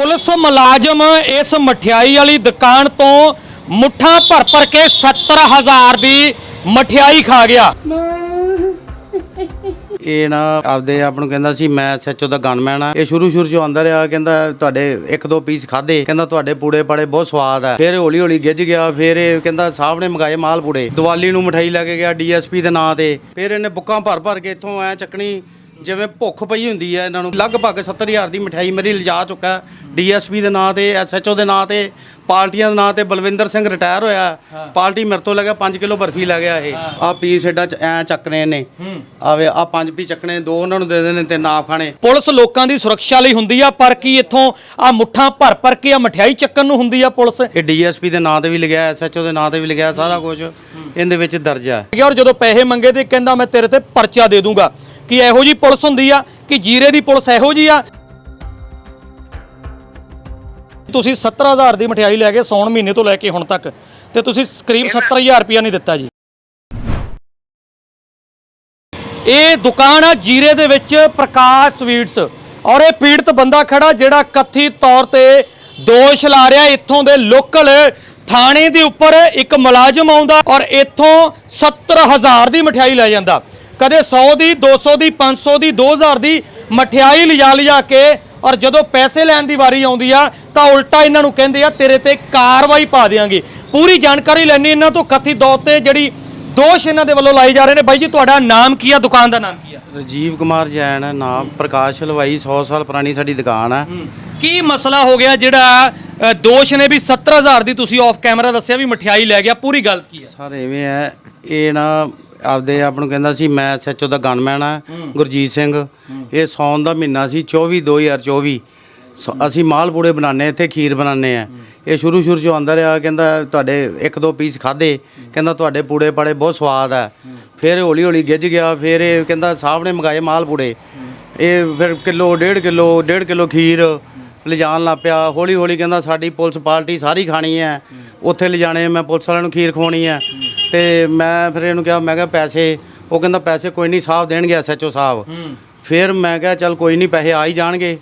Police ਮੁਲਾਜ਼ਮ ਇਸ ਮਠਿਆਈ ਵਾਲੀ ਦੁਕਾਨ ਤੋਂ ਮੁੱਠਾਂ ਭਰ ਭਰ ਕੇ 70000 ਦੀ ਮਠਿਆਈ ਖਾ ਗਿਆ। ਇਹ ਨਾ ਆਪਦੇ ਆਪ ਨੂੰ ਕਹਿੰਦਾ ਸੀ, ਮੈਂ ਐਸਐਚਓ ਦਾ ਗਨਮੈਨ ਆ। ਇਹ ਸ਼ੁਰੂ ਸ਼ੁਰੂ ਚ ਆਂਦਾ ਰਿਹਾ ਕਹਿੰਦਾ ਤੁਹਾਡੇ ਇੱਕ ਦੋ ਪੀਸ ਖਾਦੇ ਕਹਿੰਦਾ ਤੁਹਾਡੇ ਪੂੜੇ ਪਾੜੇ ਬਹੁਤ ਸਵਾਦ ਆ। ਫਿਰ ਹੌਲੀ ਹੌਲੀ ਗਿੱਜ ਗਿਆ, ਫਿਰ ਇਹ ਕਹਿੰਦਾ ਸਾਹਿਬ ਨੇ ਮੰਗਾਏ ਮਾਲ ਪੂੜੇ। ਦੀਵਾਲੀ ਨੂੰ ਮਠਾਈ ਲੈ ਕੇ ਗਿਆ ਡੀਐਸਪੀ ਦੇ ਨਾਂ ਤੇ। ਫਿਰ ਇਹਨੇ ਬੁੱਕਾਂ ਭਰ ਭਰ ਕੇ ਇੱਥੋਂ ਐ ਚੱਕਣੀ ਜਿਵੇਂ ਭੁੱਖ ਪਈ ਹੁੰਦੀ ਹੈ ਇਹਨਾਂ ਨੂੰ ਲਗਭਗ 70000 ਦੀ ਮਠਾਈ ਮੇਰੀ ਲਿਜਾ ਚੁੱਕਾ। ਡੀਐਸਪੀ ਦੇ ਨਾਂ ਤੇ ਐਸਐਚਓ ਦੇ ਨਾਂ ਤੇ ਪਾਰਟੀਆਂ ਦੇ ਨਾਂ ਤੇ ਬਲਵਿੰਦਰ ਸਿੰਘ ਰਿਟਾਇਰ ਹੋਇਆ। ਪਾਰਟੀ ਮੇਰੇ ਤੋਂ ਲੈ ਗਿਆ 5 ਕਿਲੋ ਬਰਫੀ ਲੈ ਗਿਆ ਇਹ। ਆ ਪੀਸ ਐਡਾ ਚ ਐ ਚੱਕਨੇ ਨੇ ਆਵੇ ਆ ਪੰਜ ਪੀ ਚੱਕਣੇ ਦੋ ਉਹਨਾਂ ਨੂੰ ਦੇ ਦੇਣੇ ਤੇ ਨਾ ਖਾਣੇ। ਪੁਲਿਸ ਲੋਕਾਂ ਦੀ ਸੁਰੱਖਿਆ ਲਈ ਹੁੰਦੀ ਆ ਪਰ ਕੀ ਇੱਥੋਂ ਆ ਮੁੱਠਾਂ ਭਰ ਭਰ ਕੇ ਆ ਮਠਿਆਈ ਚੱਕਣ ਨੂੰ ਹੁੰਦੀ ਆ ਪੁਲਿਸ? ਇਹ ਡੀਐਸਪੀ ਦੇ ਨਾਂ ਤੇ ਵੀ ਲਿਖਿਆ ਐਸਐਚਓ ਦੇ ਨਾਂ ਤੇ ਵੀ ਲਿਖਿਆ ਸਾਰਾ ਕੁਝ ਇਹਦੇ ਵਿੱਚ ਦਰਜ ਹੈ ਔਰ ਜਦੋਂ ਪੈਸੇ ਮੰਗੇ ਤੇ ਕਹਿੰਦਾ ਮੈਂ ਤੇਰੇ ਤੇ ਪਰਚਾ ਦੇ ਦੂੰਗਾ। ਕਿ ਇਹੋ ਜੀ ਪੁਲਿਸ ਹੁੰਦੀ ਆ ਕਿ ਜੀਰੇ ਦੀ ਪੁਲਿਸ ਇਹੋ ਜੀ ਆ। ਤੁਸੀਂ 70000 ਦੀ ਮਠਿਆਈ ਲੈ ਕੇ ਸੌਣ ਮਹੀਨੇ ਤੋਂ ਲੈ ਕੇ ਹੁਣ ਤੱਕ ਤੇ ਤੁਸੀਂ ਕਰੀਬ 70000 ਰੁਪਇਆ ਨਹੀਂ ਦਿੱਤਾ ਜੀ। ਇਹ ਦੁਕਾਨ ਆ ਜੀਰੇ ਦੇ ਵਿੱਚ ਪ੍ਰਕਾਸ਼ ਸਵੀਟਸ ਔਰ ਇਹ ਪੀੜਤ ਬੰਦਾ ਖੜਾ ਜਿਹੜਾ ਕਥਿਤ ਤੌਰ ਤੇ ਦੋਸ਼ ਲਾ ਰਿਹਾ ਇੱਥੋਂ ਦੇ ਲੋਕਲ ਥਾਣੇ ਦੇ ਉੱਪਰ ਇੱਕ ਮੁਲਾਜ਼ਮ ਆਉਂਦਾ ਔਰ ਇੱਥੋਂ 70000 ਦੀ ਮਠਿਆਈ ਲੈ ਜਾਂਦਾ। ਕਦੇ 100 ਦੀ 200 ਦੀ 500 ਦੀ 2000 ਦੀ ਮਠਿਆਈ ਲਿਜਾ ਲਿਜਾ ਕੇ ਔਰ ਜਦੋਂ ਪੈਸੇ ਲੈਣ ਦੀ ਵਾਰੀ ਆਉਂਦੀ ਆ ਤਾਂ ਉਲਟਾ ਇਹਨਾਂ ਨੂੰ ਕਹਿੰਦੇ ਆ ਤੇਰੇ ਤੇ ਕਾਰਵਾਈ ਪਾ ਦੇਾਂਗੇ ਪੂਰੀ ਜਾਣਕਾਰੀ ਲੈਣੀ ਇਹਨਾਂ ਤੋਂ ਕਥਿਤ ਤੌਰ ਤੇ ਜਿਹੜੀ ਦੋਸ਼ ਇਹਨਾਂ ਦੇ ਵੱਲੋਂ ਲਾਏ ਜਾ ਰਹੇ ਨੇ। ਬਾਈ ਜੀ ਤੁਹਾਡਾ ਨਾਮ ਕੀ ਆ? ਦੁਕਾਨ ਦਾ ਨਾਮ ਕੀ ਆ? ਰਜੀਵ ਕੁਮਾਰ ਜੈਨ ਹੈ ਨਾਮ ਪ੍ਰਕਾਸ਼ ਹਲਵਾਈ 100 ਸਾਲ ਪੁਰਾਣੀ ਸਾਡੀ ਦੁਕਾਨ ਹੈ। ਕੀ ਮਸਲਾ ਹੋ ਗਿਆ ਜਿਹੜਾ ਅ, ਦੋਸ਼ ਨੇ ਵੀ 70000 ਦੀ ਤੁਸੀਂ ਆਫ ਕੈਮਰਾ ਦੱਸਿਆ ਵੀ ਮਠਿਆਈ ਲੈ ਗਿਆ ਪੂਰੀ ਗੱਲ ਕੀ ਆ? ਸਰ ਐਵੇਂ ਹੈ ਇਹ ਨਾ ਆਪਦੇ ਆਪ ਨੂੰ ਕਹਿੰਦਾ ਸੀ, ਮੈਂ ਐਸਐਚਓ ਦਾ ਗਨਮੈਨ ਆ, ਗੁਰਜੀਤ ਸਿੰਘ। ਇਹ ਸੌਣ ਦਾ ਮਹੀਨਾ ਸੀ 24 2024 ਸ- ਅਸੀਂ ਮਾਲਪੂੜੇ ਬਣਾਉਂਦੇ ਇੱਥੇ ਖੀਰ ਬਣਾਉਂਦੇ ਆ ਇਹ ਸ਼ੁਰੂ ਸ਼ੁਰੂ ਚ ਆਂਦਾ ਰਿਹਾ, ਕਹਿੰਦਾ ਤੁਹਾਡੇ ਇੱਕ ਦੋ ਪੀਸ ਖਾਦੇ ਕਹਿੰਦਾ ਤੁਹਾਡੇ ਪੂੜੇ ਪਾੜੇ ਬਹੁਤ ਸਵਾਦ ਆ। ਫਿਰ ਹੌਲੀ ਹੌਲੀ ਗਿੱਜ ਗਿਆ, ਫਿਰ ਇਹ ਕਹਿੰਦਾ ਸਾਹਿਬ ਨੇ ਮੰਗਾਏ ਮਾਲਪੂੜੇ ਇਹ ਫਿਰ ਕਿਲੋ, ਡੇਢ ਕਿਲੋ ਡੇਢ ਕਿਲੋ ਖੀਰ ਲਿਜਾਣ ਲੱਗ ਪਿਆ। ਹੌਲੀ ਹੌਲੀ ਕਹਿੰਦਾ ਸਾਡੀ ਪੁਲਿਸ ਪਾਰਟੀ ਸਾਰੀ ਖਾਣੀ ਹੈ। ਉੱਥੇ ਲਿਜਾਣੇ ਮੈਂ ਪੁਲਿਸ ਵਾਲਿਆਂ ਨੂੰ ਖੀਰ ਖਵਾਉਣੀ ਹੈ। ਤੇ ਮੈਂ ਫਿਰ ਇਹਨੂੰ ਕਿਹਾ ਮੈਂ ਕਿਹਾ ਪੈਸੇ ਉਹ ਕਹਿੰਦਾ ਪੈਸੇ ਕੋਈ ਨਹੀਂ ਸਾਹਿਬ ਦੇਣਗੇ ਐਸਐਚਓ ਸਾਹਿਬ। ਫਿਰ ਮੈਂ ਕਿਹਾ ਚੱਲ ਕੋਈ ਨਹੀਂ ਪੈਸੇ ਆ ਹੀ ਜਾਣਗੇ।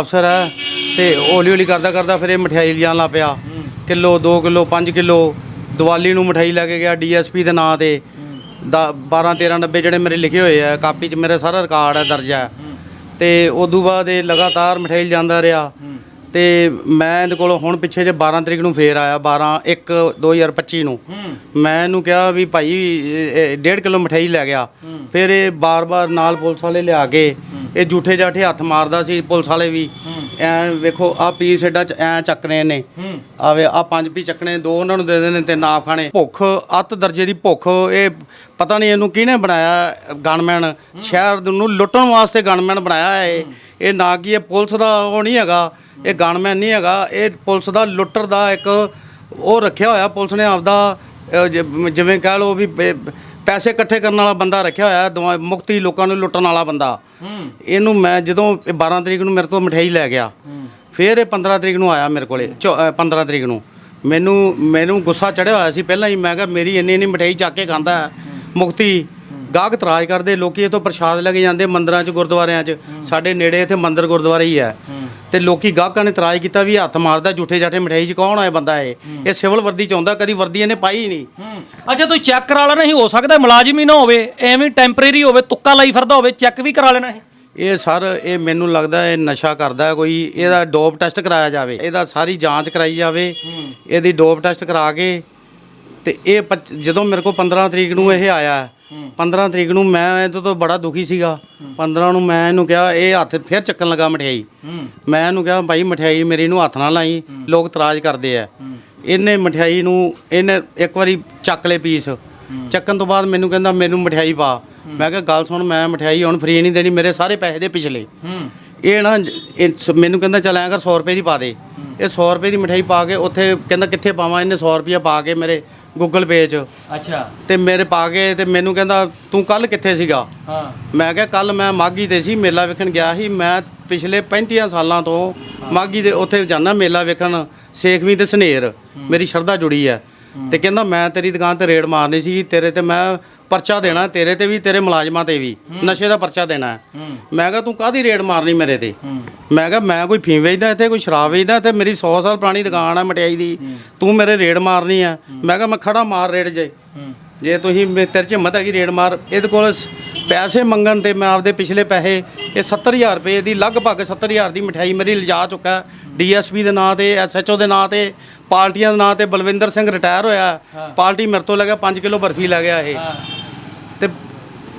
ਅਫਸਰ ਹੈ ਤੇ ਹੌਲੀ ਹੌਲੀ ਕਰਦਾ ਕਰਦਾ ਫਿਰ ਇਹ ਮਠਿਆਈ ਲਿਜਾਣ ਲੱਗ ਪਿਆ। ਕਿਲੋ 2 ਕਿਲੋ 5 ਕਿਲੋ ਦੀਵਾਲੀ ਨੂੰ ਮਠਿਆਈ ਲੈ ਕੇ ਗਿਆ ਡੀਐਸਪੀ ਦੇ ਨਾਂ ਤੇ। 12 13 ਡੱਬੇ ਜਿਹੜੇ ਮੇਰੇ ਲਿਖੇ ਹੋਏ ਆ ਕਾਪੀ 'ਚ ਮੇਰੇ ਸਾਰਾ ਰਿਕਾਰਡ ਹੈ ਦਰਜ ਹੈ। ਤੇ ਉਦੋਂ ਬਾਅਦ ਇਹ ਲਗਾਤਾਰ ਮਠਿਆਈ ਜਾਂਦਾ ਰਿਹਾ। ਤੇ ਮੈਂ ਇਹਦੇ ਕੋਲ ਹੁਣ ਪਿੱਛੇ ਜੇ 12 ਤਰੀਕ ਨੂੰ ਫੇਰ ਆਇਆ 12 1 2025 ਨੂੰ। ਮੈਂ ਇਹਨੂੰ ਕਿਹਾ ਵੀ ਭਾਈ, ਇਹ- ਇਹ ਡੇਢ ਕਿਲੋ ਮਠਿਆਈ ਲੈ ਗਿਆ। ਫਿਰ ਇਹ ਬਾਰ-ਬਾਰ ਨਾਲ ਪੁਲਿਸ ਵਾਲੇ ਲਿਆ ਕੇ ਇਹ ਝੂਠੇ ਜਾਠੇ ਹੱਥ ਮਾਰਦਾ ਸੀ ਪੁਲਿਸ ਵਾਲੇ ਵੀ। ਐ ਵੇਖੋ ਆ ਪੀਸ ਐਡਾ ਚ ਐ ਚੱਕਨੇ ਨੇ ਆਵੇ ਆ ਪੰਜ ਪੀ ਚੱਕਣੇ, ਦੋ ਉਹਨਾਂ ਨੂੰ ਦੇ ਦੇਣੇ ਤੇ ਨਾ ਖਾਣੇ। ਭੁੱਖ, ਅੱਤ ਦਰਜੇ ਦੀ ਭੁੱਖ, ਇਹ ਪਤਾ ਨਹੀਂ ਇਹਨੂੰ ਕਿਹਨੇ ਬਣਾਇਆ ਗਨਮੈਨ ਸ਼ਹਿਰ ਨੂੰ ਲੁੱਟਣ ਵਾਸਤੇ ਗਨਮੈਨ ਬਣਾਇਆ ਹੈ ਇਹ ਨਾ ਕਿ ਇਹ ਪੁਲਿਸ ਦਾ ਉਹ ਨਹੀਂ ਹੈਗਾ ਇਹ ਗਨਮੈਨ ਨਹੀਂ ਹੈਗਾ ਇਹ ਪੁਲਿਸ ਦਾ ਲੁੱਟਰ ਦਾ ਇੱਕ ਉਹ ਰੱਖਿਆ ਹੋਇਆ ਪੁਲਿਸ ਨੇ ਆਪਦਾ ਜਿਵੇਂ ਕਹਿ ਲਓ ਵੀ ਪੈਸੇ ਇਕੱਠੇ ਕਰਨ ਵਾਲਾ ਬੰਦਾ ਰੱਖਿਆ ਹੋਇਆ ਦਵਾ- ਮੁਕਤੀ ਲੋਕਾਂ ਨੂੰ ਲੁੱਟਣ ਵਾਲਾ ਬੰਦਾ। ਇਹਨੂੰ ਮੈਂ ਜਦੋਂ ਇਹ 12 ਤਰੀਕ ਨੂੰ ਮੇਰੇ ਤੋਂ ਮਠਿਆਈ ਲੈ ਗਿਆ ਫਿਰ ਇਹ 15 ਤਰੀਕ ਨੂੰ ਆਇਆ ਮੇਰੇ ਕੋਲੇ ਚੌ- ਅਹ 15 ਤਰੀਕ ਨੂੰ। ਮੈਨੂੰ ਮੈਨੂੰ ਗੁੱਸਾ ਚੜਿਆ ਹੋਇਆ ਸੀ ਪਹਿਲਾਂ ਹੀ ਮੈਂ ਕਿਹਾ ਮੇਰੀ ਇੰਨੀ ਇੰਨੀ ਮਠਿਆਈ ਚੱਕ ਕੇ ਖਾਂਦਾ ਹੈ। ਮੁਕਤੀ ਗਾਹਕ ਤਰਾਜ ਕਰਦੇ ਲੋਕੀ ਇਹ ਤੋਂ ਪ੍ਰਸ਼ਾਦ ਲੈ ਕੇ ਜਾਂਦੇ ਮੰਦਰਾਂ 'ਚ ਗੁਰਦੁਆਰਿਆਂ 'ਚ। ਸਾਡੇ ਨੇੜੇ ਇੱਥੇ ਮੰਦਿਰ ਗੁਰਦੁਆਰਾ ਹੀ ਹੈ। ਤੇ ਲੋਕੀ ਗਾਹਕਾਂ ਨੇ ਤਰਾਜ ਕੀਤਾ ਵੀ ਹੱਥ ਮਾਰਦਾ ਝੂਠੇ ਜਾਠੇ ਮਠਿਆਈ 'ਚ ਕੌਣ ਆਇਆ ਬੰਦਾ ਇਹ? ਇਹ ਸਿਵਲ ਵਰਦੀ 'ਚ ਆਉਂਦਾ ਕਦੀ ਵਰਦੀ ਇਹਨੇ ਪਾਈ ਹੀ ਨਹੀਂ। ਹੂੰ। ਅੱਛਾ ਤੁਸੀਂ ਚੈੱਕ ਕਰਾ ਲੈਣਾ ਸੀ ਹੋ ਸਕਦਾ ਮੁਲਾਜ਼ਮ ਹੀ ਨਾ ਹੋਵੇ ਐਵੇਂ ਟੈਂਪਰੇਰੀ ਹੋਵੇ ਤੁੱਕਾ ਲਾਈ ਫਿਰਦਾ ਹੋਵੇ ਚੈੱਕ ਵੀ ਕਰਾ ਲੈਣਾ ਸੀ। ਇਹ ਸਰ ਇਹ ਮੈਨੂੰ ਲੱਗਦਾ ਇਹ ਨਸ਼ਾ ਕਰਦਾ ਹੈ ਕੋਈ ਇਹਦਾ ਡੋਪ ਟੈਸਟ ਕਰਾਇਆ ਜਾਵੇ। ਇਹਦਾ ਸਾਰੀ ਜਾਂਚ ਕਰਾਈ ਜਾਵੇ ਇਹਦੀ ਡੋਪ ਟੈਸਟ ਕਰਾ ਕੇ ਤੇ ਇਹ ਪੱਚ- ਜਦੋਂ ਮੇਰੇ ਕੋਲ 15 ਤਰੀਕ ਨੂੰ ਇਹ ਆਇਆ 15 ਤਰੀਕ ਨੂੰ ਮੈਂ ਇਹਦੇ ਤੋਂ ਬੜਾ ਦੁਖੀ ਸੀਗਾ। 15 ਨੂੰ ਮੈਂ ਇਹਨੂੰ ਕਿਹਾ ਇਹ ਹੱਥ ਫਿਰ ਚੱਕਣ ਲੱਗਾ ਮਠਿਆਈ। ਮੈਂ ਇਹਨੂੰ ਕਿਹਾ ਭਾਈ ਮਠਿਆਈ ਮੇਰੀ ਨੂੰ ਹੱਥ ਨਾ ਲਾਈ ਲੋਕ ਇਤਰਾਜ਼ ਕਰਦੇ ਆ। ਇਹਨੇ ਮਠਿਆਈ ਨੂੰ ਇਹਨੇ ਇੱਕ ਵਾਰੀ ਚੱਕ ਲਏ ਪੀਸ। ਚੱਕਣ ਤੋਂ ਬਾਅਦ ਮੈਨੂੰ ਕਹਿੰਦਾ ਮੈਨੂੰ ਮਠਿਆਈ ਪਾ। ਮੈਂ ਕਿਹਾ ਗੱਲ ਸੁਣ ਮੈਂ ਮਠਿਆਈ ਹੁਣ ਫ੍ਰੀ ਨਹੀਂ ਦੇਣੀ ਮੇਰੇ ਸਾਰੇ ਪੈਸੇ ਦੇ ਪਿਛਲੇ। ਇਹ ਨਾ ਇਹ ਸ- ਮੈਨੂੰ ਕਹਿੰਦਾ ਚੱਲ ਐਂ ਕਰ 100 ਰੁਪਏ ਦੀ ਪਾ ਦੇ। ਇਹ 100 ਰੁਪਏ ਦੀ ਮਠਿਆਈ ਪਾ ਕੇ ਉੱਥੇ ਕਹਿੰਦਾ ਕਿੱਥੇ ਪਾਵਾਂ? ਇਹਨੇ 100 ਰੁਪਏ ਪਾ ਕੇ ਮੇਰੇ ਗੂਗਲ ਪੇ 'ਚ। ਅੱਛਾ। ਤੇ ਮੇਰੇ ਪਾ ਕੇ ਤੇ ਮੈਨੂੰ ਕਹਿੰਦਾ ਤੂੰ ਕੱਲ ਕਿੱਥੇ ਸੀਗਾ? ਹਾਂ। ਮੈਂ ਕਿਹਾ ਕੱਲ ਮੈਂ ਮਾਗੀ ਤੇ ਸੀ ਮੇਲਾ ਵੇਖਣ ਗਿਆ ਸੀ। ਮੈਂ ਪਿਛਲੇ 35 ਸਾਲਾਂ ਤੋਂ ਮਾਗੀ ਦੇ ਉੱਥੇ ਜਾਣਾ ਮੇਲਾ ਵੇਖਣ ਸੇਖਵੀਂ ਤੇ ਸਨੇਰ। ਮੇਰੀ ਸ਼ਰਧਾ ਜੁੜੀ ਹੈ। ਤੇ ਕਹਿੰਦਾ ਮੈਂ ਤੇਰੀ ਦੁਕਾਨ ਤੇ ਰੇਡ ਮਾਰਨੀ ਸੀ ਤੇਰੇ ਤੇ ਮੈਂ ਪਰਚਾ ਦੇਣਾ ਤੇਰੇ ਤੇ ਵੀ ਤੇਰੇ ਮੁਲਾਜ਼ਮਾਂ ਤੇ ਵੀ। ਨਸ਼ੇ ਦਾ ਪਰਚਾ ਦੇਣਾ। ਮੈਂ ਕਿਹਾ ਤੂੰ ਕਾਹਦੀ ਰੇਡ ਮਾਰਨੀ ਮੇਰੇ ਤੇ? ਮੈਂ ਕਿਹਾ ਮੈਂ ਕੋਈ ਫੀਮ ਵੇਚਦਾ ਇੱਥੇ ਕੋਈ ਸ਼ਰਾਬ ਵੇਚਦਾ ਇੱਥੇ ਮੇਰੀ 100 ਸਾਲ ਪੁਰਾਣੀ ਦੁਕਾਨ ਹੈ ਮਠਿਆਈ ਦੀ। ਤੂੰ ਮੇਰੇ ਰੇਡ ਮਾਰਨੀ ਆ। ਮੈਂ ਕਿਹਾ ਮੈਂ ਖੜਾ ਮਾਰ ਰੇਡ ਜੇ। ਜੇ ਤੁਸੀਂ ਮੇ- ਤੇਰੇ ਚ ਹਿੰਮਤ ਹੈਗੀ ਰੇਡ ਮਾਰ ਇਹਦੇ ਕੋਲ ਪੈਸੇ ਮੰਗਣ ਤੇ ਮੈਂ ਆਪਦੇ ਪਿਛਲੇ ਪੈਸੇ ਇਹ 70000 ਰੁਪਏ ਦੀ ਲਗਭਗ 70000 ਦੀ ਮਠਿਆਈ ਮੇਰੀ ਲਿਜਾ ਚੁੱਕਾ। ਡੀਐਸਪੀ ਦੇ ਨਾਂ ਤੇ ਐਸਐਚਓ ਦੇ ਨਾਂ ਤੇ ਪਾਰਟੀਆਂ ਦੇ ਨਾਂ ਤੇ ਬਲਵਿੰਦਰ ਸਿੰਘ ਰਿਟਾਇਰ ਹੋਇਆ। ਪਾਰਟੀ ਮੇਰੇ ਤੋਂ ਲੈ ਗਿਆ 5 ਕਿਲੋ ਬਰਫੀ ਲੈ ਗਿਆ ਇਹ ਤੇ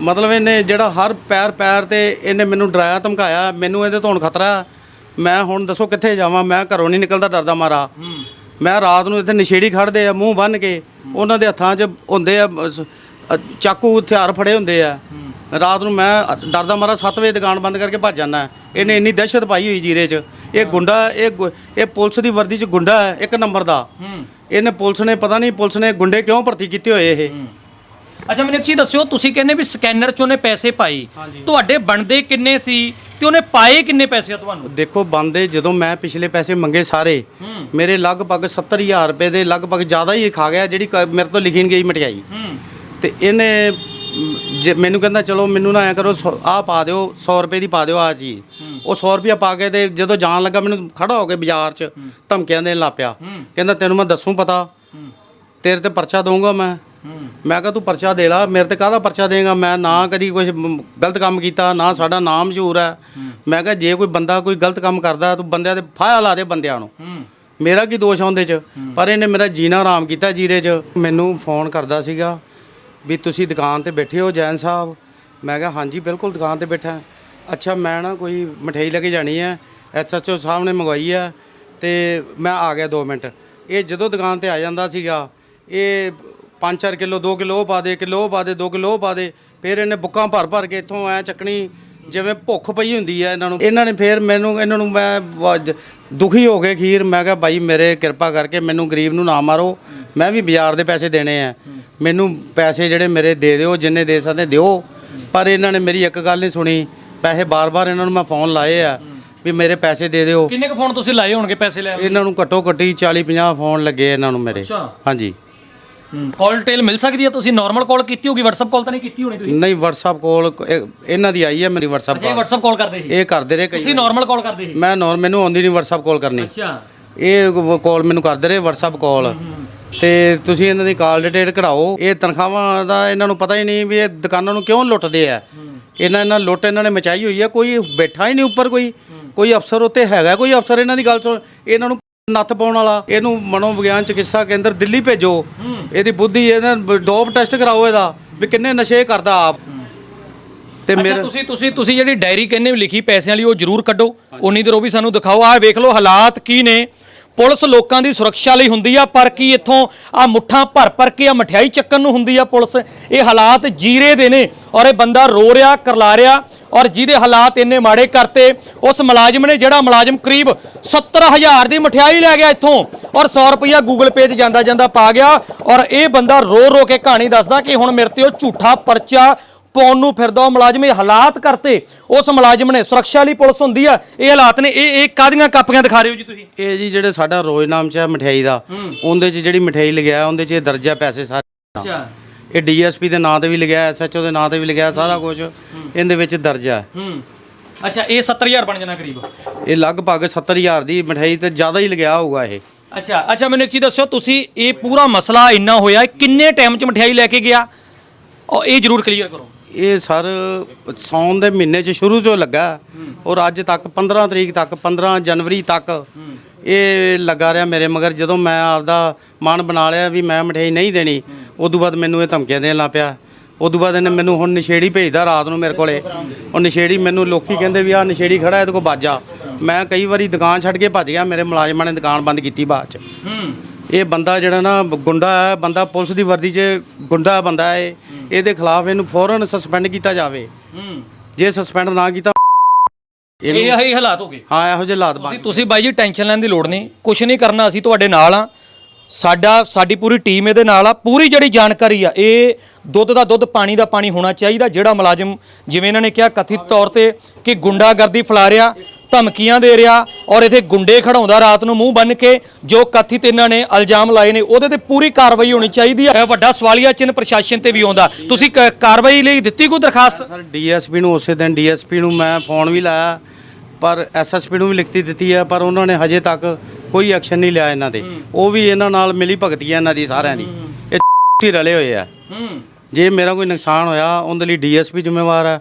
ਮਤਲਬ ਇਹਨੇ ਜਿਹੜਾ ਹਰ ਪੈਰ ਪੈਰ ਤੇ ਇਹਨੇ ਮੈਨੂੰ ਡਰਾਇਆ ਧਮਕਾਇਆ ਮੈਨੂੰ ਇਹਦੇ ਤੋਂ ਹੁਣ ਖਤਰਾ। ਮੈਂ ਹੁਣ ਦੱਸੋ ਕਿੱਥੇ ਜਾਵਾਂ ਮੈਂ ਘਰੋਂ ਨਹੀਂ ਨਿਕਲਦਾ ਡਰਦਾ ਮਾਰਾ। ਮੈਂ ਰਾਤ ਨੂੰ ਇੱਥੇ ਨਸ਼ੇੜੀ ਖੜਦੇ ਆ ਮੂੰਹ ਬੰਨ ਕੇ ਉਹਨਾਂ ਦੇ ਹੱਥਾਂ 'ਚ ਹੁੰਦੇ ਆ ਅ, ਚਾਕੂ ਹਥਿਆਰ ਫੜੇ ਹੁੰਦੇ ਆ। ਰਾਤ ਨੂੰ ਮੈਂ ਡਰਦਾ ਮਾਰਾ 7 ਵਜੇ ਦੁਕਾਨ ਬੰਦ ਕਰਕੇ ਭੱਜ ਜਾਂਦਾ। ਇਹਨੇ ਇੰਨੀ ਦਹਿਸ਼ਤ ਪਾਈ ਹੋਈ ਜੀਰੇ 'ਚ। ਇਹ ਗੁੰਡਾ ਇਹ ਗੁ- ਇਹ ਪੁਲਿਸ ਦੀ ਵਰਦੀ 'ਚ ਗੁੰਡਾ ਹੈ ਇੱਕ ਨੰਬਰ ਦਾ। ਇਹਨੇ ਪੁਲਿਸ ਨੇ ਪਤਾ ਨਹੀਂ ਪੁਲਿਸ ਨੇ ਗੁੰਡੇ ਕਿਉਂ ਭਰਤੀ ਕੀਤੇ ਹੋਏ ਇਹ। ਅੱਛਾ ਮੈਨੂੰ ਇੱਕ ਚੀਜ਼ ਦੱਸਿਓ ਤੁਸੀਂ ਕਹਿੰਦੇ ਵੀ ਸਕੈਨਰ 'ਚ ਉਹਨੇ ਪੈਸੇ ਪਾਏ। ਤੁਹਾਡੇ ਬਣਦੇ ਕਿੰਨੇ ਸੀ ਤੇ ਉਹਨੇ ਪਾਏ ਕਿੰਨੇ ਪੈਸੇ ਆ ਤੁਹਾਨੂੰ? ਦੇਖੋ ਬੰਦੇ ਜਦੋਂ ਮੈਂ ਪਿਛਲੇ ਪੈਸੇ ਮੰਗੇ ਸਾਰੇ ਮੇਰੇ ਲਗਭਗ 70000 ਰੁਪਏ ਦੇ ਲਗਭਗ ਜ਼ਿਆਦਾ ਹੀ ਖਾ ਗਿਆ ਜਿਹੜੀ ਕ- ਮੇਰੇ ਤੋਂ ਲਿਖੀ ਨਹੀਂ ਗਈ ਮਠਿਆਈ। ਹੂੰ। ਤੇ ਇਹਨੇ ਮ, ਜੇ ਮੈਨੂੰ ਕਹਿੰਦਾ ਚਲੋ ਮੈਨੂੰ ਨਾ ਐ ਕਰੋ ਆਹ ਪਾ ਦਿਓ 100 ਰੁਪਏ ਦੀ ਪਾ ਦਿਓ ਆ ਜੀ ਉਹ 100 ਰੁਪਇਆ ਪਾ ਕੇ ਤੇ ਜਦੋਂ ਜਾਣ ਲੱਗਾ ਮੈਨੂੰ ਖੜਾ ਹੋ ਕੇ ਬਾਜ਼ਾਰ 'ਚ ਧਮਕੀਆਂ ਦੇਣ ਲੱਗ ਪਿਆ। ਕਹਿੰਦਾ ਤੈਨੂੰ ਮੈਂ ਦੱਸੂ ਪਤਾ। ਤੇਰੇ ਤੇ ਪਰਚਾ ਦਊਂਗਾ ਮੈਂ। ਮੈਂ ਕਿਹਾ ਤੂੰ ਪਰਚਾ ਦੇ ਲਾ ਮੇਰੇ ਤੇ ਕਾਹਦਾ ਪਰਚਾ ਦੇਗਾ? ਮੈਂ ਨਾ ਕਦੀ ਕੁਝ ਗਲਤ ਕੰਮ ਕੀਤਾ ਨਾ ਸਾਡਾ ਨਾਮ ਮਸ਼ਹੂਰ ਹੈ। ਮੈਂ ਕਿਹਾ ਜੇ ਕੋਈ ਬੰਦਾ ਕੋਈ ਗਲਤ ਕੰਮ ਕਰਦਾ ਤੂੰ ਬੰਦਿਆਂ ਤੇ ਫਾਇਆ ਲਾ ਦੇ ਬੰਦਿਆਂ ਨੂੰ। ਮੇਰਾ ਕੀ ਦੋਸ਼ ਆ ਉਹਦੇ 'ਚ? ਪਰ ਇਹਨੇ ਮੇਰਾ ਜੀਣਾ ਆਰਾਮ ਕੀਤਾ ਜੀਰੇ 'ਚ। ਮੈਨੂੰ ਫੋਨ ਕਰਦਾ ਸੀਗਾ ਵੀ ਤੁਸੀਂ ਦੁਕਾਨ ਤੇ ਬੈਠੇ ਹੋ, ਜੈਨ ਸਾਹਿਬ। ਮੈਂ ਕਿਹਾ, ਹਾਂਜੀ, ਬਿਲਕੁਲ ਦੁਕਾਨ ਤੇ ਬੈਠਾ। ਅੱਛਾ, ਮੈਂ ਨਾ ਕੋਈ ਮਠਿਆਈ ਲੈ ਕੇ ਜਾਣੀ ਹੈ। ਐਸਐਚਓ ਸਾਹਿਬ ਨੇ ਮੰਗਵਾਈ ਹੈ ਤੇ ਮੈਂ ਆ ਗਿਆ 2 ਮਿੰਟ। ਇਹ ਜਦੋਂ ਦੁਕਾਨ ਤੇ ਆ ਜਾਂਦਾ ਸੀਗਾ, ਇਹ 5-4 ਕਿਲੋ 2 ਕਿਲੋ ਉਹ ਪਾ ਦੇ, ਕਿਲੋ ਉਹ ਪਾ ਦੇ 2 ਕਿਲੋ ਪਾ ਦੇ, ਫਿਰ ਇਹਨੇ ਬੁੱਕਾਂ ਭਰ ਭਰ ਕੇ ਇੱਥੋਂ ਐ ਚੱਕਣੀ। ਜਿਵੇਂ ਭੁੱਖ ਪਈ ਹੁੰਦੀ ਹੈ ਇਹਨਾਂ ਨੂੰ ਇਹਨਾਂ ਨੇ ਫਿਰ ਮੈਨੂੰ ਇਹਨਾਂ ਨੂੰ ਮੈਂ ਦੁਖੀ ਹੋ ਕੇ ਖੀਰ ਮੈਂ ਕਿਹਾ ਬਾਈ ਮੇਰੇ ਕਿਰਪਾ ਕਰਕੇ ਮੈਨੂੰ ਗਰੀਬ ਨੂੰ ਨਾ ਮਾਰੋ। ਮੈਂ ਵੀ ਬਾਜ਼ਾਰ ਦੇ ਪੈਸੇ ਦੇਣੇ ਆ। ਮੈਨੂੰ ਪੈਸੇ ਜਿਹੜੇ ਮੇਰੇ ਦੇ ਦਿਓ ਜਿੰਨੇ ਦੇ ਸਕਦੇ ਦਿਓ। ਪਰ ਇਹਨਾਂ ਨੇ ਮੇਰੀ ਇੱਕ ਗੱਲ ਨਹੀਂ ਸੁਣੀ। ਪੈਸੇ ਬਾਰ-ਬਾਰ ਇਹਨਾਂ ਨੂੰ ਮੈਂ ਫੋਨ ਲਾਏ ਆ ਵੀ ਮੇਰੇ ਪੈਸੇ ਦੇ ਦਿਓ। ਕਿੰਨੇ ਕੁ ਫੋਨ ਤੁਸੀਂ ਲਾਏ ਹੋਣਗੇ ਪੈਸੇ ਲੈਣ? ਇਹਨਾਂ ਨੂੰ ਘੱਟੋ ਘੱਟੀ 40-50 ਫੋਨ ਲੱਗੇ ਇਹਨਾਂ ਨੂੰ ਮੇਰੇ। ਅੱਛਾ। ਹਾਂਜੀ। ਕਾਲ ਡਿਟੇਲ ਮਿਲ ਸਕਦੀ ਹੈ? ਤੁਸੀਂ ਨਾਰਮਲ ਕਾਲ ਕੀਤੀ ਹੋਗੀ WhatsApp ਕਾਲ ਤਾਂ ਨਹੀਂ ਕੀਤੀ ਹੋਣੀ ਤੁਸੀਂ? ਨਹੀਂ WhatsApp ਕੋਲ ਇਹਨਾਂ ਦੀ ਆਈ ਹੈ ਮੇਰੀ WhatsApp ਅੱਛਾ ਇਹ ਕਾਲ WhatsApp ਕਾਲ ਕਰਦੇ ਸੀ। ਇਹ ਕਰਦੇ ਰਹੇ ਕਈ ਤੁਸੀਂ ਨਾਰਮਲ ਕਾਲ ਕਰਦੇ ਸੀ? ਮੈਂ ਨੌਰ ਮੈਨੂੰ ਆਉਂਦੀ ਨਹੀਂ WhatsApp ਕਾਲ ਕਰਨੀ। ਅੱਛਾ। ਇਹ ਕਾਲ ਮੈਨੂੰ ਕਰਦੇ ਰਹੇ WhatsApp ਕਾਲ ਤੇ ਤੁਸੀਂ ਇਹਨਾਂ ਦੀ ਕਾਲ ਡਿਟੇਲ ਕਢਾਓ। ਇਹ ਤਨਖਾਹਾਂ ਦਾ ਇਹਨਾਂ ਨੂੰ ਪਤਾ ਹੀ ਨਹੀਂ ਵੀ ਇਹ ਦੁਕਾਨਾਂ ਨੂੰ ਕਿਉਂ ਲੁੱਟਦੇ ਆ। ਇਹਨਾਂ ਇਹਨਾਂ ਲੁੱਟ ਇਹਨਾਂ ਨੇ ਮਚਾਈ ਹੋਈ ਆ ਕੋਈ ਬੈਠਾ ਹੀ ਨਹੀਂ ਉੱਪਰ ਕੋਈ। ਕੋਈ ਅਫਸਰ ਉੱਤੇ ਹੈਗਾ ਕੋਈ ਅਫਸਰ ਇਹਨਾਂ ਦੀ ਗੱਲ ਸੁਣ। ਇਹਨਾਂ ਨੂੰ ਨੱਥ ਪਾਉਣ ਵਾਲਾ ਇਹਨੂੰ ਮਨੋਵਿਗਿਆਨ ਚਿਕਿਤਸਾ ਕੇਂਦਰ ਦਿੱਲੀ ਭੇਜੋ। ਇਹਦੀ ਬੁੱਧੀ ਇਹਨਾਂ ਡੋਪ ਟੈਸਟ ਕਰਾਓ ਇਹਦਾ ਵੀ ਕਿੰਨੇ ਨਸ਼ੇ ਕਰਦਾ ਆਪ। ਤੇ ਅੱਛਾ ਮੇਰੇ ਤੁਸੀਂ ਤੁਸੀਂ ਤੁਸੀਂ ਜਿਹੜੀ ਡਾਇਰੀ ਕਹਿੰਦੇ ਹੋ ਲਿਖੀ ਪੈਸਿਆਂ ਵਾਲੀ ਉਹ ਜ਼ਰੂਰ ਕੱਢੋ। ਉਨੀ ਦੇਰ ਉਹ ਵੀ ਸਾਨੂੰ ਦਿਖਾਓ। ਆਹ ਵੇਖ ਲਓ ਹਾਲਾਤ ਕੀ ਨੇ। ਪੁਲਿਸ ਲੋਕਾਂ ਦੀ ਸੁਰੱਖਿਆ ਲਈ ਹੁੰਦੀ ਆ, ਪਰ ਕੀ ਇੱਥੋਂ ਆ ਮੁੱਠਾਂ ਭਰ ਭਰ ਕੇ ਆ ਮਠਿਆਈ ਚੱਕਣ ਨੂੰ ਹੁੰਦੀ ਆ ਪੁਲਿਸ? ਇਹ ਹਾਲਾਤ ਜੀਰੇ ਦੇ ਨੇ ਔਰ ਇਹ ਬੰਦਾ ਰੋ ਰਿਹਾ, ਕਰਲਾ ਰਿਹਾ ਔਰ ਜਿਹਦੇ ਹਾਲਾਤ ਇੰਨੇ ਮਾੜੇ ਕਰਤੇ, ਉਸ ਮੁਲਾਜ਼ਮ ਨੇ ਜਿਹੜਾ ਮੁਲਾਜ਼ਮ ਕਰੀਬ 70000 ਦੀ ਮਠਿਆਈ ਲੈ ਗਿਆ ਇੱਥੋਂ ਔਰ 100 ਰੁਪਇਆ ਗੂਗਲ ਪੇ 'ਚ ਜਾਂਦਾ ਜਾਂਦਾ ਪਾ ਗਿਆ ਔਰ ਇਹ ਬੰਦਾ ਰੋ ਰੋ ਕੇ ਕਹਾਣੀ ਦੱਸਦਾ ਕਿ ਹੁਣ ਮੇਰੇ ਤੇ ਉਹ ਝੂਠਾ ਪਰਚਾ ਪਾਉਣ ਨੂੰ ਫਿਰਦਾ ਉਹ ਮੁਲਾਜ਼ਮ ਇਹ ਹਾਲਾਤ ਕਰਤੇ। ਉਸ ਮੁਲਾਜ਼ਮ ਨੇ ਸੁਰੱਖਿਆ ਲਈ ਪੁਲਿਸ ਹੁੰਦੀ ਆ। ਇਹ ਹਾਲਾਤ ਨੇ ਇਹ ਇਹ ਕਾਦੀਆਂ ਕਾਪੀਆਂ ਦਿਖਾ ਰਹੇ ਹੋ ਜੀ ਤੁਸੀਂ? ਇਹ ਜੀ ਜਿਹੜੇ ਸਾਡਾ ਰੋਜ਼ਨਾਮ ਚ ਹੈ ਮਠਿਆਈ ਦਾ ਉਹਦੇ ਚ ਜਿਹੜੀ ਮਠਿਆਈ ਲਿਖਿਆ ਉਹਦੇ ਚ ਇਹ ਦਰਜਾ ਪੈਸੇ ਸਾਰੇ ਅੱਛਾ। ਇਹ ਡੀਐਸਪੀ ਦੇ ਨਾਂ ਤੇ ਵੀ ਲਿਖਿਆ ਐਸਐਚਓ ਦੇ ਨਾਂ ਤੇ ਵੀ ਲਿਖਿਆ ਸਾਰਾ ਕੁਝ ਇਹਦੇ ਵਿੱਚ ਦਰਜਾ। ਹੈ। ਹੂੰ ਅੱਛਾ ਇਹ 70000 ਬਣ ਜਾਣਾ ਕਰੀਬ। ਇਹ ਲਗਭਗ 70000 ਦੀ ਮਠਿਆਈ ਤੇ ਜ਼ਿਆਦਾ ਹੀ ਲਿਖਿਆ ਹੋਊਗਾ ਇਹ। ਅੱਛਾ ਅੱਛਾ ਮੈਨੂੰ ਇੱਕ ਚੀਜ਼ ਦੱਸਿਓ ਤੁਸੀਂ ਇਹ ਪੂਰਾ ਮਸਲਾ ਇੰਨਾ ਹੋਇਆ ਕਿੰਨੇ ਟਾਈਮ 'ਚ ਮਠਿਆਈ ਲੈ ਕੇ ਗਿਆ? ਉਹ ਇਹ ਜ਼ਰੂਰ ਕਲੀਅਰ ਕਰੋ। ਇਹ ਸਰ ਸੌਣ ਦੇ ਮਹੀਨੇ ਚ ਸ਼ੁਰੂ ਤੋਂ ਲੱਗਾ ਔਰ ਅੱਜ ਤੱਕ 15 ਤਰੀਕ ਤੱਕ 15 ਜਨਵਰੀ ਤੱਕ ਇਹ ਲੱਗਾ ਰਿਹਾ ਮੇਰੇ ਮਗਰ। ਜਦੋਂ ਮੈਂ ਆਪਦਾ ਮਨ ਬਣਾ ਲਿਆ ਵੀ ਮੈਂ ਮਠਿਆਈ ਨਹੀਂ ਦੇਣੀ, ਉਦੋਂ ਬਾਅਦ ਮੈਨੂੰ ਇਹ ਧਮਕੀਆਂ ਦੇਣ ਲੱਗ ਪਿਆ। ਉਦੋਂ ਬਾਅਦ ਇਹਨੇ ਮੈਨੂੰ ਹੁਣ ਨਸ਼ੇੜੀ ਭੇਜਦਾ ਰਾਤ ਨੂੰ ਮੇਰੇ ਕੋਲੇ। ਉਹ ਨਸ਼ੇੜੀ ਮੈਨੂੰ ਲੋਕੀ ਕਹਿੰਦੇ ਵੀ ਆਹ ਨਸ਼ੇੜੀ ਖੜਾ ਇਹਦੇ ਕੋਲ ਬਾਜਾ। ਮੈਂ ਕਈ ਵਾਰੀ ਦੁਕਾਨ ਛੱਡ ਕੇ ਭੱਜ ਗਿਆ, ਮੇਰੇ ਮੁਲਾਜ਼ਮਾਂ ਨੇ ਦੁਕਾਨ ਬੰਦ ਕੀਤੀ ਬਾਅਦ ਚ। ਇਹ ਬੰਦਾ ਜਿਹੜਾ ਨਾ ਗੁੰਡਾ ਹੈ ਬੰਦਾ ਪੁਲਿਸ ਦੀ ਵਰਦੀ 'ਚ ਗੁੰਡਾ ਬੰਦਾ ਹੈ ਇਹਦੇ ਖਿਲਾਫ ਇਹਨੂੰ ਫੌਰਨ ਸਸਪੈਂਡ ਕੀਤਾ ਜਾਵੇ। ਹੂੰ। ਜੇ ਸਸਪੈਂਡ ਨਾ ਕੀਤਾ ਇਹ ਇਹ ਹਾਲਾਤ ਹੋ ਗਏ। ਹਾਂ ਇਹੋ ਜਿਹੇ ਹਾਲਾਤ ਬਣ ਤੁਸੀਂ ਤੁਸੀਂ ਬਾਈ ਜੀ ਟੈਨਸ਼ਨ ਲੈਣ ਦੀ ਲੋੜ ਨਹੀਂ। ਕੁਝ ਨਹੀਂ ਕਰਨਾ ਅਸੀਂ ਤੁਹਾਡੇ ਨਾਲ ਆ ਸਾਡਾ ਸਾਡੀ ਪੂਰੀ ਟੀਮ ਇਹਦੇ ਨਾਲ ਆ। ਪੂਰੀ ਜਿਹੜੀ ਜਾਣਕਾਰੀ ਆ ਇਹ ਦੁੱਧ ਦਾ ਦੁੱਧ ਪਾਣੀ ਦਾ ਪਾਣੀ ਹੋਣਾ ਚਾਹੀਦਾ ਜਿਹੜਾ ਮੁਲਾਜ਼ਮ ਜਿਵੇਂ ਇਹਨਾਂ ਨੇ ਕਿਹਾ ਕਥਿਤ ਤੌਰ ਤੇ ਕਿ ਗੁੰਡਾਗਰਦੀ ਫੈਲਾ ਰਿਹਾ। ਧਮਕੀਆਂ ਦੇ ਰਿਹਾ ਔਰ ਇੱਥੇ ਗੁੰਡੇ ਖੜਾਉਂਦਾ ਰਾਤ ਨੂੰ ਮੂੰਹ ਬੰਨ ਕੇ ਜੋ ਕਥਿਤ ਇਹਨਾਂ ਨੇ ਇਲਜ਼ਾਮ ਲਾਏ ਨੇ ਉਹਦੇ ਤੇ ਪੂਰੀ ਕਾਰਵਾਈ ਹੋਣੀ ਚਾਹੀਦੀ ਹੈ। ਵੱਡਾ ਸਵਾਲੀਆ ਚਿੰਨ ਪ੍ਰਸ਼ਾਸਨ ਤੇ ਵੀ ਆਉਂਦਾ। ਤੁਸੀਂ ਕ- ਕਾਰਵਾਈ ਲਈ ਦਿੱਤੀ ਕੋਈ ਦਰਖਾਸਤ? ਸਰ ਡੀਐਸਪੀ ਨੂੰ ਉਸੇ ਦਿਨ ਡੀਐਸਪੀ ਨੂੰ ਮੈਂ ਫੋਨ ਵੀ ਲਾਇਆ ਪਰ ਐਸਐਸਪੀ ਨੂੰ ਵੀ ਲਿਖਤੀ ਦਿੱਤੀ ਹੈ ਪਰ ਉਹਨਾਂ ਨੇ ਹਜੇ ਤੱਕ ਕੋਈ ਐਕਸ਼ਨ ਨਹੀਂ ਲਿਆ ਇਹਨਾਂ ਦੇ ਉਹ ਵੀ ਇਹਨਾਂ ਨਾਲ ਮਿਲੀ ਭਗਤੀ ਹੈ ਇਹਨਾਂ ਦੀ ਸਾਰਿਆਂ ਦੀ। ਇਹ ਹੀ ਰਲੇ ਹੋਏ ਆ। ਹੂੰ। ਜੇ ਮੇਰਾ ਕੋਈ ਨੁਕਸਾਨ ਹੋਇਆ ਉਹਦੇ ਲਈ ਡੀਐਸਪੀ ਜ਼ਿੰਮੇਵਾਰ ਹੈ।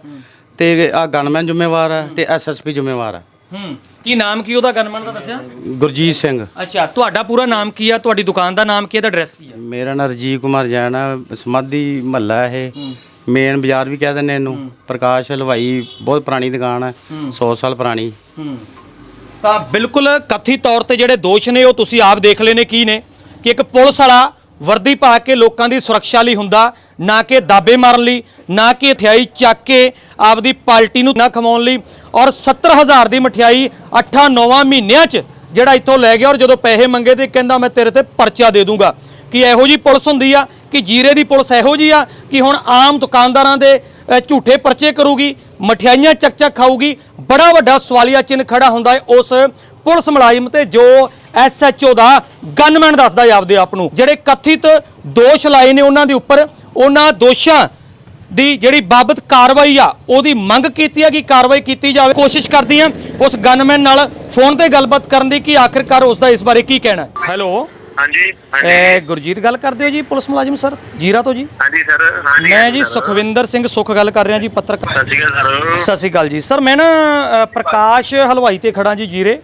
ਤੇ ਆ ਗਨਮੈਨ ਜ਼ਿੰਮੇਵਾਰ ਹੈ ਤੇ ਐਸਐਸਪੀ ਜ਼ਿੰਮੇਵਾਰ ਹੈ ਹੂੰ। ਕੀ ਨਾਮ ਕੀ ਉਹਦਾ ਗਨਮਨ ਦਾ ਦੱਸਿਆ? ਗੁਰਜੀਤ ਸਿੰਘ। ਅੱਛਾ ਤੁਹਾਡਾ ਪੂਰਾ ਨਾਮ ਕੀ ਆ? ਤੁਹਾਡੀ ਦੁਕਾਨ ਦਾ ਨਾਮ ਕੀ ਹੈ ਤੇ ਐਡਰੈਸ ਕੀ ਹੈ ਮੇਰਾ ਨਾਂ ਰਜੀਵ ਕੁਮਾਰ ਜੈਨ ਹੈ ਸਮਾਧੀ ਮਹੱਲਾ ਇਹ। ਮੇਨ ਬਾਜ਼ਾਰ ਵੀ ਕਹਿ ਦਿੰਦੇ ਇਹਨੂੰ। ਪ੍ਰਕਾਸ਼ ਹਲਵਾਈ ਬਹੁਤ ਪੁਰਾਣੀ ਦੁਕਾਨ ਹੈ। 100 ਸਾਲ ਪੁਰਾਣੀ। ਹੂੰ। ਤਾਂ ਬਿਲਕੁਲ ਕਥਿਤ ਤੌਰ ਤੇ ਜਿਹੜੇ ਦੋਸ਼ ਨੇ ਉਹ ਤੁਸੀਂ ਆਪ ਦੇਖ ਲਏ ਨੇ ਕੀ ਨੇ? ਕਿ ਇੱਕ ਪੁਲਿਸ ਵਾਲਾ ਵਰਦੀ ਪਾ ਕੇ ਲੋਕਾਂ ਦੀ ਸੁਰੱਖਿਆ ਲਈ ਹੁੰਦਾ, ਨਾ ਕਿ ਦਾਬੇ ਮਾਰਨ ਲਈ, ਨਾ ਕਿ ਹਥਿਆਈ ਚੱਕ ਕੇ ਆਪਦੀ ਪਾਰਟੀ ਨੂੰ ਨਾ ਖਵਾਉਣ ਲਈ। ਔਰ 70000 ਦੀ ਮਠਿਆਈ 8-9 ਮਹੀਨਿਆਂ 'ਚ ਜਿਹੜਾ ਇੱਥੋਂ ਲੈ ਗਿਆ ਔਰ ਜਦੋਂ ਪੈਸੇ ਮੰਗੇ ਤੇ ਕਹਿੰਦਾ, ਮੈਂ ਤੇਰੇ ਤੇ ਪਰਚਾ ਦੇ ਦੂੰਗਾ। ਕਿ ਇਹੋ ਜੀ ਪੁਲਿਸ ਹੁੰਦੀ ਆ, ਕਿ ਜੀਰੇ ਦੀ ਪੁਲਿਸ ਇਹੋ ਜੀ ਆ, ਕਿ ਹੁਣ ਆਮ ਦੁਕਾਨਦਾਰਾਂ ਦੇ ਝੂਠੇ ਪਰਚੇ ਕਰੂਗੀ, ਮਠਿਆਈਆਂ ਚੱਕ ਚੱਕ ਖਾਊਗੀ। ਬੜਾ ਵੱਡਾ ਸਵਾਲੀਆ ਚਿੰਨ੍ਹ ਖੜਾ ਹੁੰਦਾ ਹੈ ਉਸ ਪੁਲਿਸ ਮੁਲਾਜ਼ਮ ਤੇ ਜੋ ਐਸਐਚਓ ਦਾ ਗਨਮੈਨ ਦੱਸਦਾ ਹੈ ਆਪਦੇ ਆਪ ਨੂੰ। ਜਿਹੜੇ ਕਥਿਤ ਦੋਸ਼ ਲਾਏ ਨੇ ਉਹਨਾਂ ਦੇ ਉੱਪਰ ਉਹਨਾਂ ਦੋਸ਼ਾਂ ਦੀ ਜਿਹੜੀ ਬਾਬਤ ਕਾਰਵਾਈ ਆ ਉਹਦੀ ਮੰਗ ਕੀਤੀ ਆ ਕਿ ਕਾਰਵਾਈ ਕੀਤੀ ਜਾਵੇ। ਕੋਸ਼ਿਸ਼ ਕਰਦੀ ਆ ਉਸ ਗਨਮੈਨ ਨਾਲ ਫੋਨ ਤੇ ਗੱਲਬਾਤ ਕਰਨ ਦੀ ਕਿ ਆਖਿਰਕਾਰ ਉਸ ਦਾ ਇਸ ਬਾਰੇ ਕੀ ਕਹਿਣਾ ਹੈਲੋ। ਹਾਂਜੀ ਹਾਂਜੀ। ਇਹ ਗੁਰਜੀਤ ਗੱਲ ਕਰਦੇ ਹੋ ਜੀ ਪੁਲਿਸ ਮੁਲਾਜ਼ਮ ਸਰ? ਜੀਰਾ ਤੋਂ ਜੀ? ਹਾਂਜੀ ਸਰ ਹਾਂਜੀ। ਮੈਂ ਜੀ। ਸੁਖਵਿੰਦਰ ਸਿੰਘ ਸੁਖ ਗੱਲ ਕਰ ਰਿਹਾ ਜੀ ਪੱਤਰਕਾਰ। ਸਤਿ ਸ਼੍ਰੀ ਅਕਾਲ ਸਰ। ਸਤਿ ਸ਼੍ਰੀ ਅਕਾਲ ਜੀ। ਸਰ ਮੈਂ ਨਾ ਅ, ਪ੍ਰਕਾਸ਼ ਹਲਵਾਈ ਤੇ ਖੜਾ ਜੀ ਜੀਰੇ।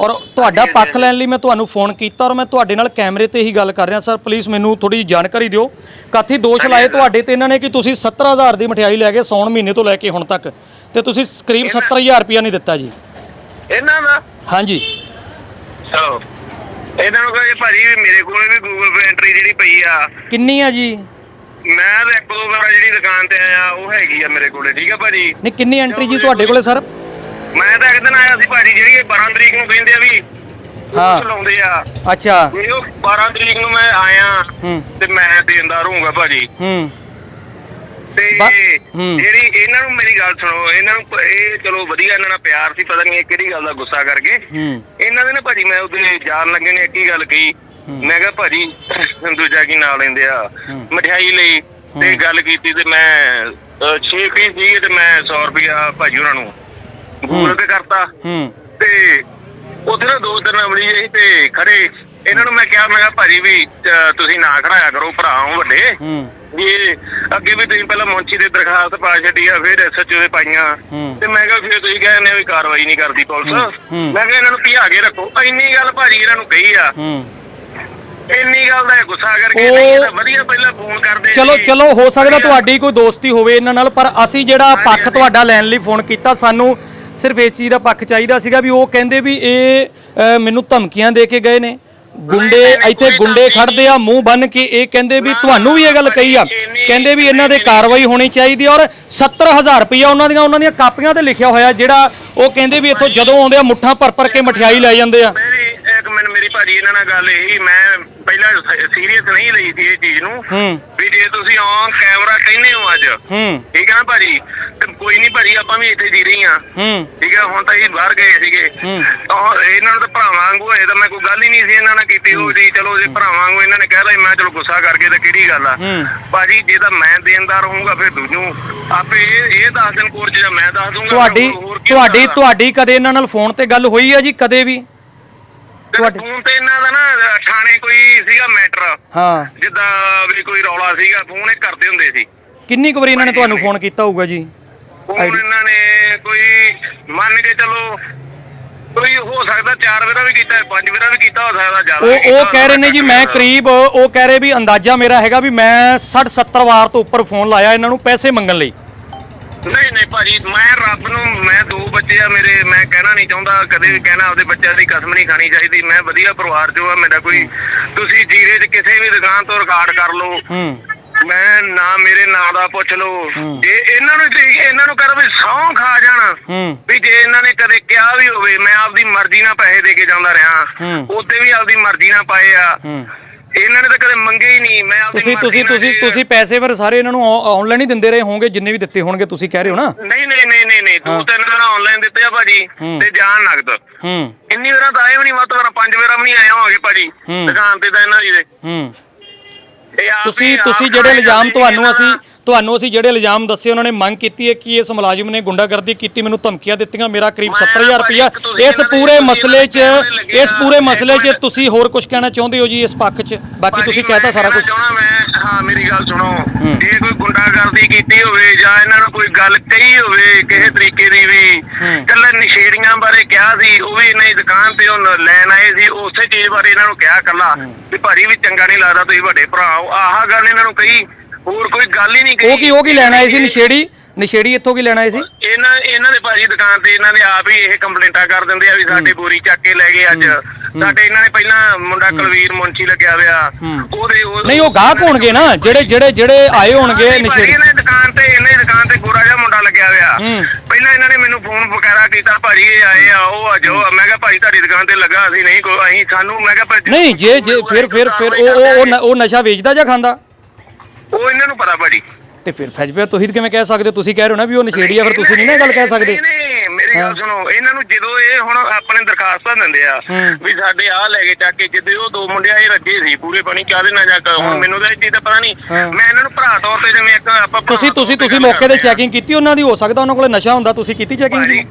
ਔਰ ਤੁਹਾਡਾ ਪੱਖ ਲੈਣ ਲਈ ਮੈਂ ਤੁਹਾਨੂੰ ਫੋਨ ਕੀਤਾ ਔਰ ਮੈਂ ਤੁਹਾਡੇ ਨਾਲ ਕੈਮਰੇ ਤੇ ਹੀ ਗੱਲ ਕਰ ਰਿਹਾ। ਸਰ ਪਲੀਜ਼ ਮੈਨੂੰ ਥੋੜੀ ਜਾਣਕਾਰੀ ਦਿਓ। ਕਾਥੀ ਦੋਸ਼ ਲਾਏ ਤੁਹਾਡੇ ਤੇ ਇਹਨਾਂ ਨੇ ਕਿ ਤੁਸੀਂ 70000 ਦੀ ਮਠਿਆਈ ਲੈ ਕੇ ਸੌਣ ਮਹੀਨੇ ਤੋਂ ਲੈ ਕੇ ਹੁਣ ਤੱਕ। ਤੇ ਤੁਸੀਂ ਕਰੀਬ 70000 ਰੁਪਇਆ ਨਹੀਂ ਦਿੱਤਾ ਜੀ। ਇਹਨਾਂ ਦਾ? ਹਾਂਜੀ। ਚਲੋ ਇਹਨਾਂ ਨੂੰ ਕਹੇ ਭਾਜੀ ਵੀ ਮੇਰੇ ਕੋਲੇ ਵੀ ਗੂਗਲ ਪੇ ਐਂਟਰੀ ਜਿਹੜੀ ਪਈ ਆ। ਕਿੰਨੀ ਆ ਜੀ? ਮੈਂ ਤਾਂ ਇੱਕ ਦੋ ਵਾਰ ਜਿਹੜੀ ਦੁਕਾਨ ਤੇ ਆਇਆ ਉਹ ਹੈਗੀ ਆ ਮੇਰੇ ਕੋਲੇ ਠੀਕ ਆ ਭਾਜੀ? ਨਹੀਂ ਕਿੰਨੀ ਐਂਟਰੀ ਜੀ ਤੁਹਾਡੇ ਕੋਲੇ ਸਰ? ਮੈਂ ਤਾਂ ਇੱਕ ਦਿਨ ਆਇਆ ਸੀ ਭਾਜੀ ਜਿਹੜੀ ਇਹ 12 ਤਰੀਕ ਨੂੰ ਕਹਿੰਦੇ ਆ ਵੀ ਹਾਂ। ਲਾਉਂਦੇ ਆ। ਅੱਛਾ। ਵੀ ਉਹ 12 ਤਰੀਕ ਨੂੰ ਮੈਂ ਆਇਆ ਹੂੰ। ਤੇ ਮੈਂ ਦੇਣਦਾਰ ਹੋਊਂਗਾ ਭਾਜੀ। ਹੂੰ। ਤੇ ਬਾ- ਹੂੰ। ਜਿਹੜੀ ਇਹਨਾਂ ਨੂੰ ਮੇਰੀ ਗੱਲ ਸੁਣੋ ਇਹਨਾਂ ਨੂੰ ਪ- ਇਹ ਚਲੋ ਵਧੀਆ ਇਹਨਾਂ ਨਾਲ ਪਿਆਰ ਸੀ ਪਤਾ ਨਹੀਂ ਇਹ ਕਿਹੜੀ ਗੱਲ ਦਾ ਗੁੱਸਾ ਕਰਕੇ। ਹੂੰ। ਇਹਨਾਂ ਦੇ ਨਾ ਭਾਜੀ ਮੈਂ ਉਹਦੇ ਜਾਣ ਲੱਗੇ ਨੇ ਇੱਕ ਹੀ ਗੱਲ ਕਹੀ। ਮੈਂ ਕਿਹਾ ਭਾਜੀ ਦੂਜਾ ਕੀ ਨਾਂ ਲੈਂਦੇ ਆ? ਮਠਿਆਈ ਲਈ ਤੇ ਗੱਲ ਕੀਤੀ ਤੇ ਮੈਂ 6 ਪੀਸ ਸੀਗੇ ਤੇ ਮੈਂ 100 ਰੁਪਿਆ ਭਾਜੀ ਉਹਨਾਂ ਨੂੰ। ਗੂਗਲ ਪੇ ਕਰਤਾ। ਹੂੰ। ਤੇ ਉੱਥੇ ਨਾ ਦੋ ਤਿੰਨ ਅਮਲੀ ਜਿਹੇ ਤੇ ਖੜੇ। ਇਹਨਾਂ ਨੂੰ ਮੈਂ ਕਿਹਾ ਮੈਂ ਕਿਹਾ ਭਾਜੀ ਵੀ ਅਹ, ਤੁਸੀਂ ਨਾ ਖੜਾਇਆ ਕਰੋ ਭਰਾ ਹੋ ਵੱਡੇ। ਹੂੰ। ਵੀ ਇਹ ਅੱਗੇ ਵੀ ਤੁਸੀਂ ਪਹਿਲਾਂ ਮੁੰਚੀ ਦੇ ਦਰਖਾਸਤ ਪਾ ਛੱਡੀ ਆ ਫਿਰ ਐਸਐਚਓ ਦੇ ਪਾਈਆਂ। ਹੂੰ। ਤੇ ਮੈਂ ਕਿਹਾ ਫਿਰ ਤੁਸੀਂ ਕਹਿੰਦੇ ਵੀ ਕਾਰਵਾਈ ਨਹੀਂ ਕਰਦੀ ਪੁਲਿਸ। ਹੂੰ। ਮੈਂ ਕਿਹਾ ਇਹਨਾਂ ਨੂੰ ਭਜਾ ਕੇ ਰੱਖੋ। ਇੰਨੀ ਗੱਲ ਭਾਜੀ ਇਹਨਾਂ ਨੂੰ ਕਹੀ ਆ। ਹੂੰ। ਇੰਨੀ ਗੱਲ ਦਾ ਇਹ ਗੁੱਸਾ ਕਰਕੇ ਉਹ- ਨਹੀਂ ਇਹਦਾ ਵਧੀਆ ਪਹਿਲਾਂ ਫੋਨ ਕਰਦੇ ਚਲੋ ਸੀ। ਚਲੋ ਹੋ ਸਕਦਾ ਤੁਹਾਡੀ ਕੋਈ ਦੋਸਤੀ ਹੋਵੇ ਇਹਨਾਂ ਨਾਲ ਪਰ ਅਸੀਂ ਜਿਹੜਾ ਪੱਖ ਤੁਹਾਡਾ ਲੈਣ ਲਈ ਫੋਨ ਕੀਤਾ ਸਾਨੂੰ ਸਿਰਫ ਇਸ ਚੀਜ਼ ਦਾ ਪੱਖ ਚਾਹੀਦਾ ਸੀਗਾ ਵੀ ਉਹ ਕਹਿੰਦੇ ਵੀ ਇਹ ਅ, ਮੈਨੂੰ ਧਮਕੀਆਂ ਦੇ ਕੇ ਗਏ ਨੇ। ਗੁੰਡੇ ਇੱਥੇ ਗੁੰਡੇ ਧਮਕੀ ਖੜਦੇ ਆ ਮੂੰਹ ਬੰਨ ਕੇ ਇਹ ਕਹਿੰਦੇ ਵੀ ਤੁਹਾਨੂੰ ਵੀ ਇਹ ਗੱਲ ਕਹੀ ਆ। ਕਹਿੰਦੇ ਵੀ ਇਹਨਾਂ ਦੇ ਕਾਰਵਾਈ ਹੋਣੀ ਚਾਹੀਦੀ ਆ ਔਰ 70000 ਰੁਪਇਆ ਉਹਨਾਂ ਦੀਆਂ ਉਹਨਾਂ ਦੀਆਂ ਕਾਪੀਆਂ ਤੇ ਲਿਖਿਆ ਹੋਇਆ ਜਿਹੜਾ ਉਹ ਕਹਿੰਦੇ ਵੀ ਇੱਥੋਂ ਜਦੋਂ ਆਉਂਦੇ ਆ ਮੁੱਠਾਂ ਭਰ ਭਰ ਕੇ ਮਠਿਆਈ ਲੈ ਜਾਂਦੇ ਆ। ਮੇਰੀ ਮਿੰਟ ਮੇਰੀ ਭਾਜੀ ਇਹਨਾਂ ਨਾਲ ਗੱਲ ਇਹੀ ਮੈਂ ਪਹਿਲਾਂ ਸੀਰੀਅਸ ਨਹੀਂ ਲਈ ਸੀ ਇਹ ਚੀਜ਼ ਨੂੰ। ਹੂੰ। ਵੀ ਜੇ ਤੁਸੀਂ ਔਨ ਕੈਮਰਾ ਕਹਿੰਦੇ ਹੋ ਅੱਜ ਹੂੰ। ਠੀਕ ਹੈ ਨਾ ਭਾਜੀ? ਤੇ ਕੋਈ ਨਹੀਂ ਭਾਜੀ ਆਪਾਂ ਵੀ ਇੱਥੇ ਜੀ ਰਹੀ ਹੂੰ। ਠੀਕ ਹੈ ਹੁਣ ਤਾਂ ਇਹ ਬਾਹਰ ਗਏ ਸੀਗੇ। ਹੂੰ। ਤਾਂ ਇਹਨਾਂ ਨੂੰ ਤਾਂ ਭਰਾਵਾਂ ਵਾਂਗੂ ਹੋਏ ਤਾਂ ਮੈਂ ਕੋਈ ਗੱਲ ਹੀ ਨਹੀਂ ਸੀ ਇਹਨਾਂ ਨਾਲ ਕੀਤੀ। ਹੋਈ ਜੀ ਚਲੋ ਜੇ ਭਰਾਵਾਂ ਵਾਂਗੂ ਇਹਨਾਂ ਨੇ ਕਹਿ ਲਿਆ ਮੈਂ ਚਲੋ ਗੁੱਸਾ ਕਰਕੇ ਤਾਂ ਕਿਹੜੀ ਗੱਲ ਆ। ਹੂੰ। ਭਾਜੀ ਜੇ ਤਾਂ ਮੈਂ ਦੇਣਦਾਰ ਹੋਊਂਗਾ ਫਿਰ ਦੂਜੂ। ਆਪੇ ਇਹ ਇਹ ਦੱਸ ਦਿਨ ਕੋਰਟ 'ਚ ਜਾਂ ਮੈਂ ਦੱਸ ਦੂੰਗਾ। ਤੁਹਾਡੀ ਹੋਰ- ਹੋਰ ਕੀ ਤੁਹਾਡੀ? ਤੁਹਾਡੀ ਕਦੇ ਇਹਨਾਂ ਨਾਲ ਫੋਨ ਤੇ ਗੱਲ ਹੋਈ ਆ ਜੀ? ਕਦੇ ਵੀ? ਤੁਹਾਡੀ- ਫੋਨ ਤੇ ਇਹਨਾਂ ਦਾ ਨਾ ਥਾਣੇ ਕੋਈ ਸੀਗਾ ਮੈਟਰ ਹਾਂ। ਜਿੱਦਾਂ ਵੀ ਕੋਈ ਰੌਲਾ ਸੀਗਾ ਫੋਨ ਇਹ ਕਰਦੇ ਹੁੰਦੇ ਸੀ। ਕਿੰਨੀ ਕੁ ਵਾਰੀ ਇਹਨਾਂ ਨੇ ਤੁਹਾਨੂੰ ਫੋਨ ਕੀਤਾ ਹੋਊਗਾ ਜੀ? ਫੋਨ ਇਹਨਾਂ ਨੇ ਕੋਈ ਮੰਨ ਕੇ ਚਲੋ ਕੋਈ ਹੋ ਸਕਦਾ ਚਾਰ ਵਾਰਾ ਵੀ ਕੀਤਾ ਹੈ, ਪੰਜ ਵਾਰਾ ਵੀ ਕੀਤਾ ਹੋ ਸਕਦਾ ਜ਼ਿਆਦਾ ਉਹ ਉਹ ਕਹਿ ਰਹੇ ਨੇ ਜੀ ਮੈਂ ਕਰੀਬ ਉਹ ਕਹਿ ਰਹੇ ਵੀ ਅੰਦਾਜ਼ਾ ਮੇਰਾ ਹੈਗਾ ਵੀ ਮੈਂ 60 70 ਵਾਰ ਤੋਂ ਉੱਪਰ ਫੋਨ ਲਾਇਆ ਇਹਨਾਂ ਨੂੰ ਪੈਸੇ ਮੰਗਣ ਲਈ। ਨਹੀਂ ਨਹੀਂ ਭਾਜੀ ਮੈਂ ਰੱਬ ਨੂੰ ਮੈਂ ਦੋ ਬੱਚੇ ਆ ਮੇਰੇ ਮੈਂ ਕਹਿਣਾ ਨਹੀਂ ਚਾਹੁੰਦਾ ਕਦੇ ਵੀ ਕਹਿਣਾ ਆਪਦੇ ਬੱਚਿਆਂ ਦੀ ਕਸਮ ਨਹੀਂ ਖਾਣੀ ਚਾਹੀਦੀ। ਮੈਂ ਵਧੀਆ ਪਰਿਵਾਰ ਚੋਂ ਆ ਮੇਰਾ ਕੋਈ ਤੁਸੀਂ ਜੀਰੇ 'ਚ ਕਿਸੇ ਵੀ ਦੁਕਾਨ ਤੋਂ ਰਿਕਾਰਡ ਕਰ ਲਓ। ਹੂੰ। ਮੈਂ ਨਾ ਮੇਰੇ ਨਾਂ ਦਾ ਪੁੱਛ ਲਓ। ਜੇ ਇਹਨਾਂ ਨੂੰ ਜੇ ਇਹਨਾਂ ਨੂੰ ਕਰ ਵੀ ਸੌਂ ਖਾ ਜਾਣਾ। ਹੂੰ। ਵੀ ਜੇ ਇਹਨਾਂ ਨੇ ਕਦੇ ਕਿਹਾ ਵੀ ਹੋਵੇ ਮੈਂ ਆਪਦੀ ਮਰਜ਼ੀ ਨਾਲ ਪੈਸੇ ਦੇ ਕੇ ਜਾਂਦਾ ਰਿਹਾ। ਹੂੰ। ਵੀ ਆਪਦੀ ਮਰਜ਼ੀ ਨਾਲ ਪਾਏ ਆ। ਹੂੰ। ਇਹਨਾਂ ਨੇ ਤਾਂ ਕਦੇ ਮੰਗੇ ਹੀ ਨਹੀਂ ਮੈਂ ਆਪਣੀ ਤੁਸੀਂ ਮਰਜ਼ੀ ਤੁਸੀਂ ਨਾਲ ਤੁਸੀਂ ਜੀ- ਤੁਸੀਂ ਪੈਸੇ ਫਿਰ ਸਾਰੇ ਇਹਨਾਂ ਨੂੰ ਆਨਲਾਈਨ ਹੀ ਦਿੰਦੇ ਰਹੇ ਹੋਵੋਗੇ ਜਿੰਨੇ ਵੀ ਦਿੱਤੇ ਹੋਣਗੇ ਤੁਸੀਂ ਕਹਿ ਰਹੇ ਹੋ ਨਾ ਨਹੀਂ ਨਹੀਂ ਨਹੀਂ ਨਹੀਂ ਨਹੀਂ ਦੋ ਤਿੰਨ ਵਾਰ ਆਨਲਾਈਨ ਦਿੱਤੇ ਆ ਭਾਜੀ ਹੂੰ। ਤੇ ਜਾਨ ਨਗਦ ਹੂੰ ਇੰਨੀ ਵਾਰਾਂ ਤਾਂ ਆਏ ਵੀ ਨਹੀਂ ਮਤ ਵਾਰਾਂ ਪੰਜ ਵਾਰਾਂ ਵੀ ਨਹੀਂ ਆਏ ਹੋਣਗੇ ਭਾਜੀ ਹੂੰ। ਦੁਕਾਨ ਤੇ ਤਾਂ ਇਹਨਾਂ ਦੀ ਦੇ ਹੂੰ ਇਹ ਆਪ ਤੁਸੀਂ ਹੀ- ਤੁਸੀਂ ਜਿਹੜੇ ਇਲਜ਼ਾਮ ਜਾਂਦੇ ਤੁਹਾਨੂੰ ਨੇ ਅਸੀਂ ਨਾ। ਤੁਹਾਨੂੰ ਅਸੀਂ ਜਿਹੜੇ ਇਲਜ਼ਾਮ ਦੱਸੇ ਉਹਨਾਂ ਨੇ ਮੰਗ ਕੀਤੀ ਹੈ ਕਿ ਇਸ ਮੁਲਾਜ਼ਮ ਨੇ ਗੁੰਡਾਗਰਦੀ ਕੀਤੀ ਮੈਨੂੰ ਧਮਕੀਆਂ ਦਿੱਤੀਆਂ ਮੇਰਾ ਕਰੀਬ ਮੈਂ 70000 ਭਾਜੀ ਰੁਪਇਆ ਇਸ ਪੂਰੇ ਮਸਲੇ 'ਚ ਇਸ ਪੂਰੇ ਮਸਲੇ 'ਚ ਤੁਸੀਂ ਹੋਰ ਕੁਝ ਕਹਿਣਾ ਚਾਹੁੰਦੇ ਹੋ ਜੀ ਇਸ ਪੱਖ 'ਚ? ਬਾਕੀ ਤੁਸੀਂ ਕਹਿਤਾ ਸਾਰਾ ਕੁਝ ਹਾਂ ਮੇਰੀ ਗੱਲ ਸੁਣੋ। ਜੇ ਕੋਈ ਗੁੰਡਾਗਰਦੀ ਕੀਤੀ ਹੋਵੇ ਜਾਂ ਇਹਨਾਂ ਨੂੰ ਕੋਈ ਗੱਲ ਕਹੀ ਹੋਵੇ ਕਿਸੇ ਤਰੀਕੇ ਦੀ ਵੀ। ਕੱਲੇ ਨਸ਼ੇੜੀਆਂ ਬਾਰੇ ਕਿਹਾ ਸੀ ਉਹ ਵੀ ਇਹਨਾਂ ਦੀ ਦੁਕਾਨ ਤੇ ਉਹ ਲੈਣ ਆਏ ਸੀ ਉਸੇ ਚੀਜ਼ ਬਾਰੇ ਇਹਨਾਂ ਨੂੰ ਕਿਹਾ ਕੱਲਾ ਵੀ ਭਾਜੀ ਵੀ ਚੰਗਾ ਨਹੀਂ ਲੱਗਦਾ ਤੁਸੀਂ ਵੱਡੇ ਭਰਾ ਆਹ ਗੱਲ ਇਹਨਾਂ ਨੂੰ ਕਹੀ ਹੋਰ ਕੋਈ ਗੱਲ ਹੀ ਨਹੀਂ ਕਹੀ। ਉਹ ਕੀ ਉਹ ਕੀ ਲੈਣ ਆਏ ਸੀ? ਨਸ਼ੇੜੀ? ਨਸ਼ੇੜੀ ਇੱਥੋਂ ਕੀ ਲੈਣ ਆਏ ਸੀ? ਇਹਨਾਂ ਇਹਨਾਂ ਦੇ ਭਾਜੀ ਦੁਕਾਨ ਤੇ ਇਹਨਾਂ ਦੇ ਆਪ ਹੀ ਇਹ ਕੰਪਲੇਂਟਾਂ ਕਰ ਦਿੰਦੇ ਆ ਵੀ ਸਾਡੇ ਬੋਰੀ ਚੱਕ ਕੇ ਲੈ ਗਏ ਅੱਜ। ਸਾਡੇ ਇਹਨਾਂ ਨੇ ਪਹਿਲਾਂ ਮੁੰਡਾ ਕੁਲਵੀਰ ਮੁੰਚੀ ਲੱਗਿਆ ਹੋਇਆ। ਉਹਦੇ ਉਹ- ਨਹੀਂ ਉਹ ਗਾਹਕ ਹੋਣਗੇ ਨਾ। ਜਿਹੜੇ ਜਿਹੜੇ ਜਿਹੜੇ ਆਏ ਹੋਣਗੇ ਨਸ਼ੇੜੀ। ਇਹਨਾਂ ਦੁਕਾਨ ਤੇ ਇਹਨਾਂ ਦੀ ਦੁਕਾਨ ਤੇ ਗੋਰਾ ਜਿਹਾ ਮੁੰਡਾ ਲੱਗਿਆ ਹੋਇਆ। ਪਹਿਲਾਂ ਇਹਨਾਂ ਨੇ ਮੈਨੂੰ ਫੋਨ ਵਗੈਰਾ ਕੀਤਾ ਭਾਜੀ ਇਹ ਆਏ ਆ ਉਹ ਆ ਜੋ ਮੈਂ ਕਿਹਾ ਭਾਜੀ ਤੁਹਾਡੀ ਦੁਕਾਨ ਤੇ ਲੱਗਾ ਅਸੀਂ ਨਹੀਂ ਕੋਈ ਅਸੀਂ ਸਾਨੂੰ ਮੈਂ ਕਿਹਾ ਨਹੀਂ ਜੇ ਜੇ ਫਿਰ ਫਿਰ ਫਿਰ ਉਹ ਨ- ਉਹ ਨਸ਼ਾ ਵੇਚਦਾ ਜਾਂ ਖਾਂਦਾ? ਉਹ ਇਹਨਾਂ ਨੂੰ ਪਤਾ ਭਾਜੀ ਤੇ ਫਿਰ ਫੈਜ ਪਿਆ ਤੁਸੀਂ ਕਿਵੇਂ ਕਹਿ ਸਕਦੇ ਹੋ ਤੁਸੀਂ ਕਹਿ ਰਹੇ ਹੋ ਨਾ ਵੀ ਉਹ ਨਸ਼ੇੜੀ ਆ ਫਿਰ ਤੁਸੀਂ ਨਹੀਂ ਨਾ ਇਹ ਗੱਲ ਕਹਿ ਸਕਦੇ ਨਹੀਂ ਨਹੀਂ ਮੇਰੀ ਗੱਲ ਸੁਣੋ ਇਹਨਾਂ ਨੂੰ ਜਦੋਂ ਇਹ ਹੁਣ ਆਪਣੇ ਦਰਖਾਸਤਾਂ ਦਿੰਦੇ ਆ ਹੂੰ। ਵੀ ਸਾਡੇ ਆਹ ਲੈ ਕੇ ਚੱਕ ਕੇ ਜਿੱਦੇ ਉਹ ਦੋ ਮੁੰਡੇ ਆਏ ਰੱਖੇ ਸੀ ਪੂਰੇ ਪਾਣੀ ਚਾਹ ਦੇ ਨਾ ਜਾ ਕੇ। ਹੁਣ ਮੈਨੂੰ ਤਾਂ ਇਹ ਚੀਜ਼ ਦਾ ਪਤਾ ਨਹੀਂ ਹਾਂ। ਮੈਂ ਇਹਨਾਂ ਨੂੰ ਭਰਾ ਤੌਰ ਤੇ ਜਿਵੇਂ ਇੱਕ ਆਪਾਂ ਭਰਾ ਤੁਸੀਂ ਤੁਸੀਂ ਤੁਸੀਂ ਗੱਲ ਮੌਕੇ ਤੇ ਕਰਦੇ ਆ। ਚੈਕਿੰਗ ਕੀਤੀ ਉਹਨਾਂ ਦੀ ਹੋ ਸਕਦਾ ਉਹਨਾਂ ਕੋਲੇ ਨਸ਼ਾ ਹੁੰਦਾ ਤੁਸੀਂ ਕੀਤੀ ਚੈਕਿੰਗ ਭਾਜੀ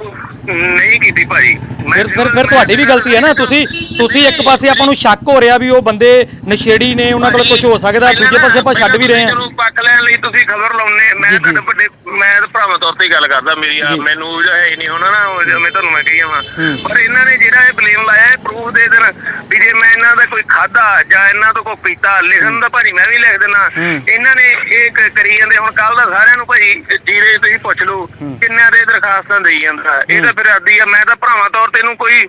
ਨਹੀਂ ਕੀਤੀ ਭਾਜੀ। ਫਿਰ ਫਿਰ ਫਿਰ ਤੁਹਾਡੀ ਵੀ ਗਲਤੀ ਹੈ ਨਾ। ਤੁਸੀਂ ਤੁਸੀਂ ਇੱਕ ਪਾਸੇ ਆਪਾਂ ਨੂੰ ਸ਼ੱਕ ਹੋ ਰਿਹਾ ਵੀ ਉਹ ਬੰਦੇ ਨਸ਼ੇੜੀ ਨੇ ਉਹਨਾਂ ਕੋਲ ਕੁਝ ਹੋ ਸਕਦਾ ਦੂਜੇ ਪਾਸੇ ਆਪਾਂ ਛੱਡ ਵੀ ਰਹੇ ਹਾਂ। ਚਲੋ ਪੱਕ ਲੈਣ ਲਈ ਤੁਸੀਂ ਖਬਰ ਲਾਉਨੇ ਮੈਂ ਤਾਂ ਵੱਡੇ ਮੈਂ ਤਾਂ ਭਰਾਵਾਂ ਤੌਰ ਤੇ ਹੀ ਗੱਲ ਕਰਦਾ ਮੇਰੀ ਆ ਮੈਨੂੰ ਉਹ ਹੈ ਨਹੀਂ ਹੋਣਾ ਨਾ ਉਹ ਜਿਵੇਂ ਤੁਹਾਨੂੰ ਮੈਂ ਕਹੀ ਜਾਵਾਂ। ਪਰ ਇਹਨਾਂ ਨੇ ਜਿਹੜਾ ਇਹ ਬਲੇਮ ਲਾਇਆ ਇਹ ਪ੍ਰੂਫ ਦੇ ਦੇਣ ਵੀ ਜੇ ਮੈਂ ਇਹਨਾਂ ਦਾ ਕੋਈ ਖਾਦਾ ਜਾਂ ਇਹਨਾਂ ਤੋਂ ਕੋਈ ਪੀਤਾ ਲਿਖਣ ਦਾ ਭਾਜੀ ਮੈਂ ਵੀ ਲਿਖ ਦੇਣਾ ਇਹਨਾਂ ਨੇ ਇਹ ਕ- ਕਰੀ ਜਾਂਦੇ ਹੁਣ ਕੱਲ ਦਾ ਸਾਰਿਆਂ ਨੂੰ ਭਾਜੀ ਜੀਰੇ ਤੁਸੀਂ ਪੁੱਛ ਲਓ ਕਿੰਨਿਆਂ ਦੇ ਦਰਖਾਸਤਾਂ ਦੇਈ ਜਾਂਦਾ। ਇਹ ਤਾਂ ਫਿਰ ਆਦੀ ਆ ਮੈਂ ਤਾਂ ਭਰਾਵਾਂ ਤੌਰ ਤੇ ਇਹਨੂੰ ਕੋਈ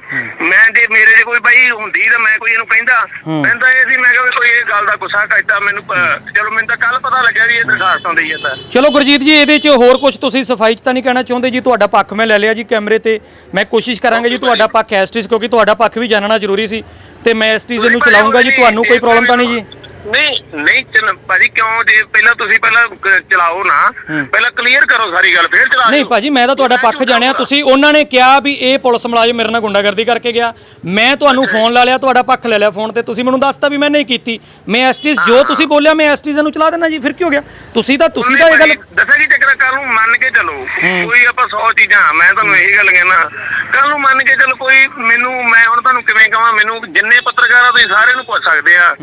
ਮੈਂ ਜੇ ਮੇਰੇ ਜੇ ਕੋਈ ਭਾਈ ਹੁੰਦੀ ਤਾਂ ਮੈਂ ਕੋਈ ਇਹਨੂੰ ਕਹਿੰਦਾ। ਮੈਂ ਤਾਂ ਇਹ ਸੀ ਮੈਂ ਕਿਹਾ ਵੀ ਕੋਈ ਇਹ ਗੱਲ ਦਾ ਗੁੱਸਾ ਕਰਤਾ ਮੈਨੂੰ ਪ- ਚਲੋ ਮੈਨੂੰ ਤਾਂ ਕੱਲ ਪਤਾ ਲੱਗਿਆ ਵੀ ਇਹ ਦਰਖਾਸਤਾਂ ਦੇਈ ਜਾਂਦਾ ਚਲੋ ਗੁਰਜੀਤ ਜੀ ਇਹਦੇ 'ਚ ਹੋਰ ਕੁਝ ਤੁਸੀਂ ਸਫ਼ਾਈ 'ਚ ਤਾਂ ਨਹੀਂ ਕਹਿਣਾ ਚਾਹੁੰਦੇ? ਜੀ ਤੁਹਾਡਾ ਪੱਖ ਮੈਂ ਲੈ ਲਿਆ ਜੀ ਕੈਮਰੇ ਤੇ। ਮੈਂ ਕੋਸ਼ਿਸ਼ ਕਰਾਂਗਾ ਜੀ ਤੁਹਾਡਾ ਪੱਖ ਐਸਟਿਸ ਕਿਉਂਕਿ ਤੁਹਾਡਾ ਪੱਖ ਵੀ ਜਾਣਨਾ ਜ਼ਰੂਰੀ ਸੀ। ਤੇ ਮੈਂ ਐਸਟਿਸ ਨੂੰ ਚਲਾਉਂਗਾ ਜੀ ਤੁਹਾਨੂੰ ਕੋਈ ਪ੍ਰੋਬਲਮ ਤਾਂ ਨਹੀਂ ਜੀ। ਨਹੀਂ ਨਹੀਂ ਚਲ ਭਾਜੀ ਕਿਉਂ ਜੇ ਪਹਿਲਾਂ ਤੁਸੀਂ ਪਹਿਲਾਂ ਕ- ਚਲਾਓ ਨਾ ਪਹਿਲਾਂ ਕਲੀਅਰ ਕਰੋ ਸਾਰੀ ਗੱਲ ਫਿਰ ਚਲਾ ਨਹੀਂ। ਭਾਜੀ ਮੈਂ ਤਾਂ ਤੁਹਾਡਾ ਪੱਖ ਜਾਣਿਆ। ਤੁਸੀਂ ਉਹਨਾਂ ਨੇ ਕਿਹਾ ਵੀ ਇਹ ਪੁਲਿਸ ਮੁਲਾਜ਼ਮ ਮੇਰੇ ਨਾਲ ਗੁੰਡਾਗਰਦੀ ਕਰਕੇ ਗਿਆ। ਮੈਂ ਤੁਹਾਨੂੰ ਫੋਨ ਲਾ ਲਿਆ ਤੁਹਾਡਾ ਪੱਖ ਲੈ ਲਿਆ ਫੋਨ ਤੇ। ਤੁਸੀਂ ਮੈਨੂੰ ਦੱਸਤਾ ਵੀ ਮੈਂ ਨਹੀਂ ਕੀਤੀ। ਮੈਂ ਐਸਟਿਸ ਜੋ ਤੁਸੀਂ ਬੋਲਿਆ ਮੈਂ ਐਸਟਿਸ ਨੂੰ ਚਲਾ ਦੇਣਾ ਜੀ ਫਿਰ ਕੀ ਹੋ ਗਿਆ? ਤੁਸੀਂ ਤਾਂ ਤੁਸੀਂ ਤਾਂ ਇਹ ਗੱਲ ਦੱਸਿਆ ਕੀ ਚੱਕਰ ਕੱਲ ਨੂੰ ਮੰਨ ਕੇ ਚੱਲੋ। ਕੋਈ ਆਪਾਂ 100 ਚੀਜ਼ਾਂ ਮੈਂ ਤੁਹਾਨੂੰ ਇਹੀ ਗੱਲ ਕਹਿਣਾ। ਕੱਲ ਨੂੰ ਮੰਨ ਕੇ ਚੱਲੋ ਕੋਈ ਮੈਨੂੰ ਮੈਂ ਹੁਣ ਤੁਹਾਨੂੰ ਕਿਵੇਂ ਕਹਾਂ ਮੈਨੂੰ ਜਿੰਨੇ ਪੱਤਰਕਾਰ ਆ ਤੁਸੀਂ ਸਾਰਿਆਂ ਨੂੰ ਪੁੱਛ ਸਕਦੇ ਆ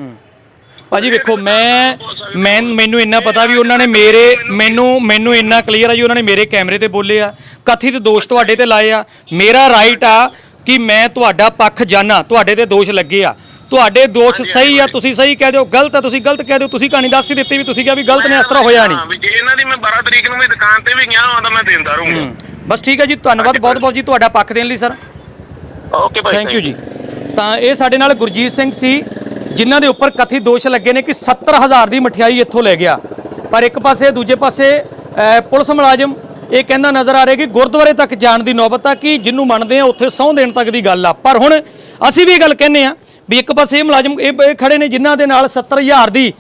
ਭਾਜੀ ਵੇਖੋ ਮੈਂ ਮੈਂ ਮੈਨੂੰ ਇੰਨਾ ਪਤਾ ਵੀ ਉਹਨਾਂ ਨੇ ਮੇਰੇ ਮੈਨੂੰ ਮੈਨੂੰ ਇੰਨਾ ਕਲੀਅਰ ਆ ਜੀ ਉਹਨਾਂ ਨੇ ਮੇਰੇ ਕੈਮਰੇ ਤੇ ਬੋਲੇ ਆ ਕਥਿਤ ਦੋਸ਼ ਤੁਹਾਡੇ ਤੇ ਲਾਏ ਆ। ਮੇਰਾ ਰਾਈਟ ਆ ਕਿ ਮੈਂ ਤੁਹਾਡਾ ਪੱਖ ਜਾਣਾ ਤੁਹਾਡੇ ਤੇ ਦੋਸ਼ ਲੱਗੇ ਆ। ਤੁਹਾਡੇ ਦੋਸ਼ ਸਹੀ ਆ ਤੁਸੀਂ ਸਹੀ ਕਹਿ ਦਿਓ ਗਲਤ ਆ ਤੁਸੀਂ ਗਲਤ ਕਹਿ ਦਿਓ ਤੁਸੀਂ ਕਹਾਣੀ ਦੱਸ ਹੀ ਦਿੱਤੀ ਵੀ ਤੁਸੀਂ ਕਿਹਾ ਵੀ ਗਲਤ ਨੇ ਇਸ ਤਰ੍ਹਾਂ ਹੋਇਆ ਨਹੀਂ। ਜੇ ਇਹਨਾਂ ਦੀ ਮੈਂ 12 ਤਰੀਕ ਨੂੰ ਵੀ ਦੁਕਾਨ ਤੇ ਵੀ ਗਿਆ ਹਾਂ ਤਾਂ ਮੈਂ ਦੇਂਦਾ ਰਹੂੰਗਾ। ਬਸ ਠੀਕ ਹੈ ਜੀ ਧੰਨਵਾਦ ਬਹੁਤ ਬਹੁਤ ਜੀ ਤੁਹਾਡਾ ਪੱਖ ਦੇਣ ਲਈ ਸਰ। ਓਕੇ ਭਾਈ ਥੈਂਕ ਯੂ ਜੀ। ਤਾਂ ਇਹ ਸਾਡੇ ਨਾਲ ਗੁਰਜੀਤ ਸਿੰਘ ਸੀ। ਜਿਨ੍ਹਾਂ ਦੇ ਉੱਪਰ ਕਥਿਤ ਦੋਸ਼ ਲੱਗੇ ਨੇ ਕਿ 70000 ਦੀ ਮਠਿਆਈ ਇੱਥੋਂ ਲੈ ਗਿਆ। ਪਰ ਇੱਕ ਪਾਸੇ, ਦੂਜੇ ਪਾਸੇ ਪੁਲਿਸ ਮੁਲਾਜ਼ਮ ਇਹ ਕਹਿੰਦਾ ਨਜ਼ਰ ਆ ਰਿਹਾ ਕਿ ਗੁਰਦੁਆਰੇ ਤੱਕ ਜਾਣ ਦੀ ਨੌਬਤ ਆ, ਕਿ ਜਿੰਨੂੰ ਮੰਨਦੇ ਆ, ਉੱਥੇ ਸਹੁੰ ਦੇਣ ਤੱਕ ਦੀ ਗੱਲ ਆ। ਪਰ ਹੁਣ ਅਸੀਂ ਵੀ ਇਹ ਗੱਲ ਕਹਿੰਨੇ ਆ ਵੀ ਇੱਕ ਪਾਸੇ ਇਹ ਮੁਲਾਜ਼ਮ, ਇਹ ਇਹ ਖੜੇ ਨੇ ਜਿਨ੍ਹਾਂ ਦੇ ਨਾਲ 70000 ਦੀ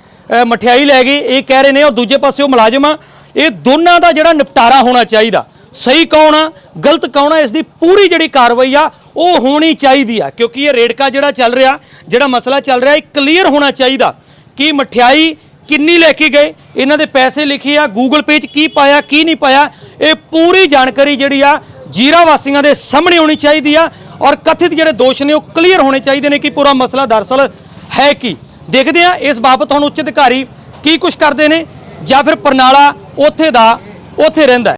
ਮਠਿਆਈ ਲੈ ਗਈ ਇਹ ਕਹਿ ਰਹੇ ਨੇ, ਔਰ ਦੂਜੇ ਪਾਸੇ ਉਹ ਮੁਲਾਜ਼ਮ ਆ, ਇਹ ਦੋਨਾਂ ਦਾ ਜਿਹੜਾ ਨਿਪਟਾਰਾ ਹੋਣਾ ਚਾਹੀਦਾ। ਸਹੀ ਕੌਣ ਆ, ਗਲਤ ਕੌਣ ਆ, ਇਸ ਦੀ ਪੂਰੀ ਜਿਹੜੀ ਕਾਰਵਾਈ ਆ ਉਹ ਹੋਣੀ ਚਾਹੀਦੀ ਆ, ਕਿਉਂਕਿ ਇਹ ਰੇੜਕਾ ਜਿਹੜਾ ਚੱਲ ਰਿਹਾ, ਜਿਹੜਾ ਮਸਲਾ ਚੱਲ ਰਿਹਾ, ਇਹ ਕਲੀਅਰ ਹੋਣਾ ਚਾਹੀਦਾ ਕਿ ਮਠਿਆਈ ਕਿੰਨੀ ਲੈ ਕੇ ਗਏ, ਇਹਨਾਂ ਦੇ ਪੈਸੇ ਲਿਖੇ ਆ ਗੂਗਲ ਪੇ 'ਚ ਕੀ ਪਾਇਆ, ਕੀ ਨਹੀਂ ਪਾਇਆ, ਇਹ ਪੂਰੀ ਜਾਣਕਾਰੀ ਜਿਹੜੀ ਆ ਜੀਰਾ ਵਾਸੀਆਂ ਦੇ ਸਾਹਮਣੇ ਹੋਣੀ ਚਾਹੀਦੀ ਆ ਔਰ ਕਥਿਤ ਜਿਹੜੇ ਦੋਸ਼ ਨੇ ਉਹ ਕਲੀਅਰ ਹੋਣੇ ਚਾਹੀਦੇ ਨੇ ਕਿ ਪੂਰਾ ਮਸਲਾ ਦਰਅਸਲ ਹੈ ਕੀ। ਦੇਖਦੇ ਆ ਇਸ ਬਾਬਤ ਹੁਣ ਉੱਚ ਅਧਿਕਾਰੀ ਕੀ ਕੁਝ ਕਰਦੇ ਨੇ ਜਾਂ ਫਿਰ ਪਰਨਾਲਾ ਉੱਥੇ ਦਾ, ਉੱਥੇ ਰਹਿੰਦਾ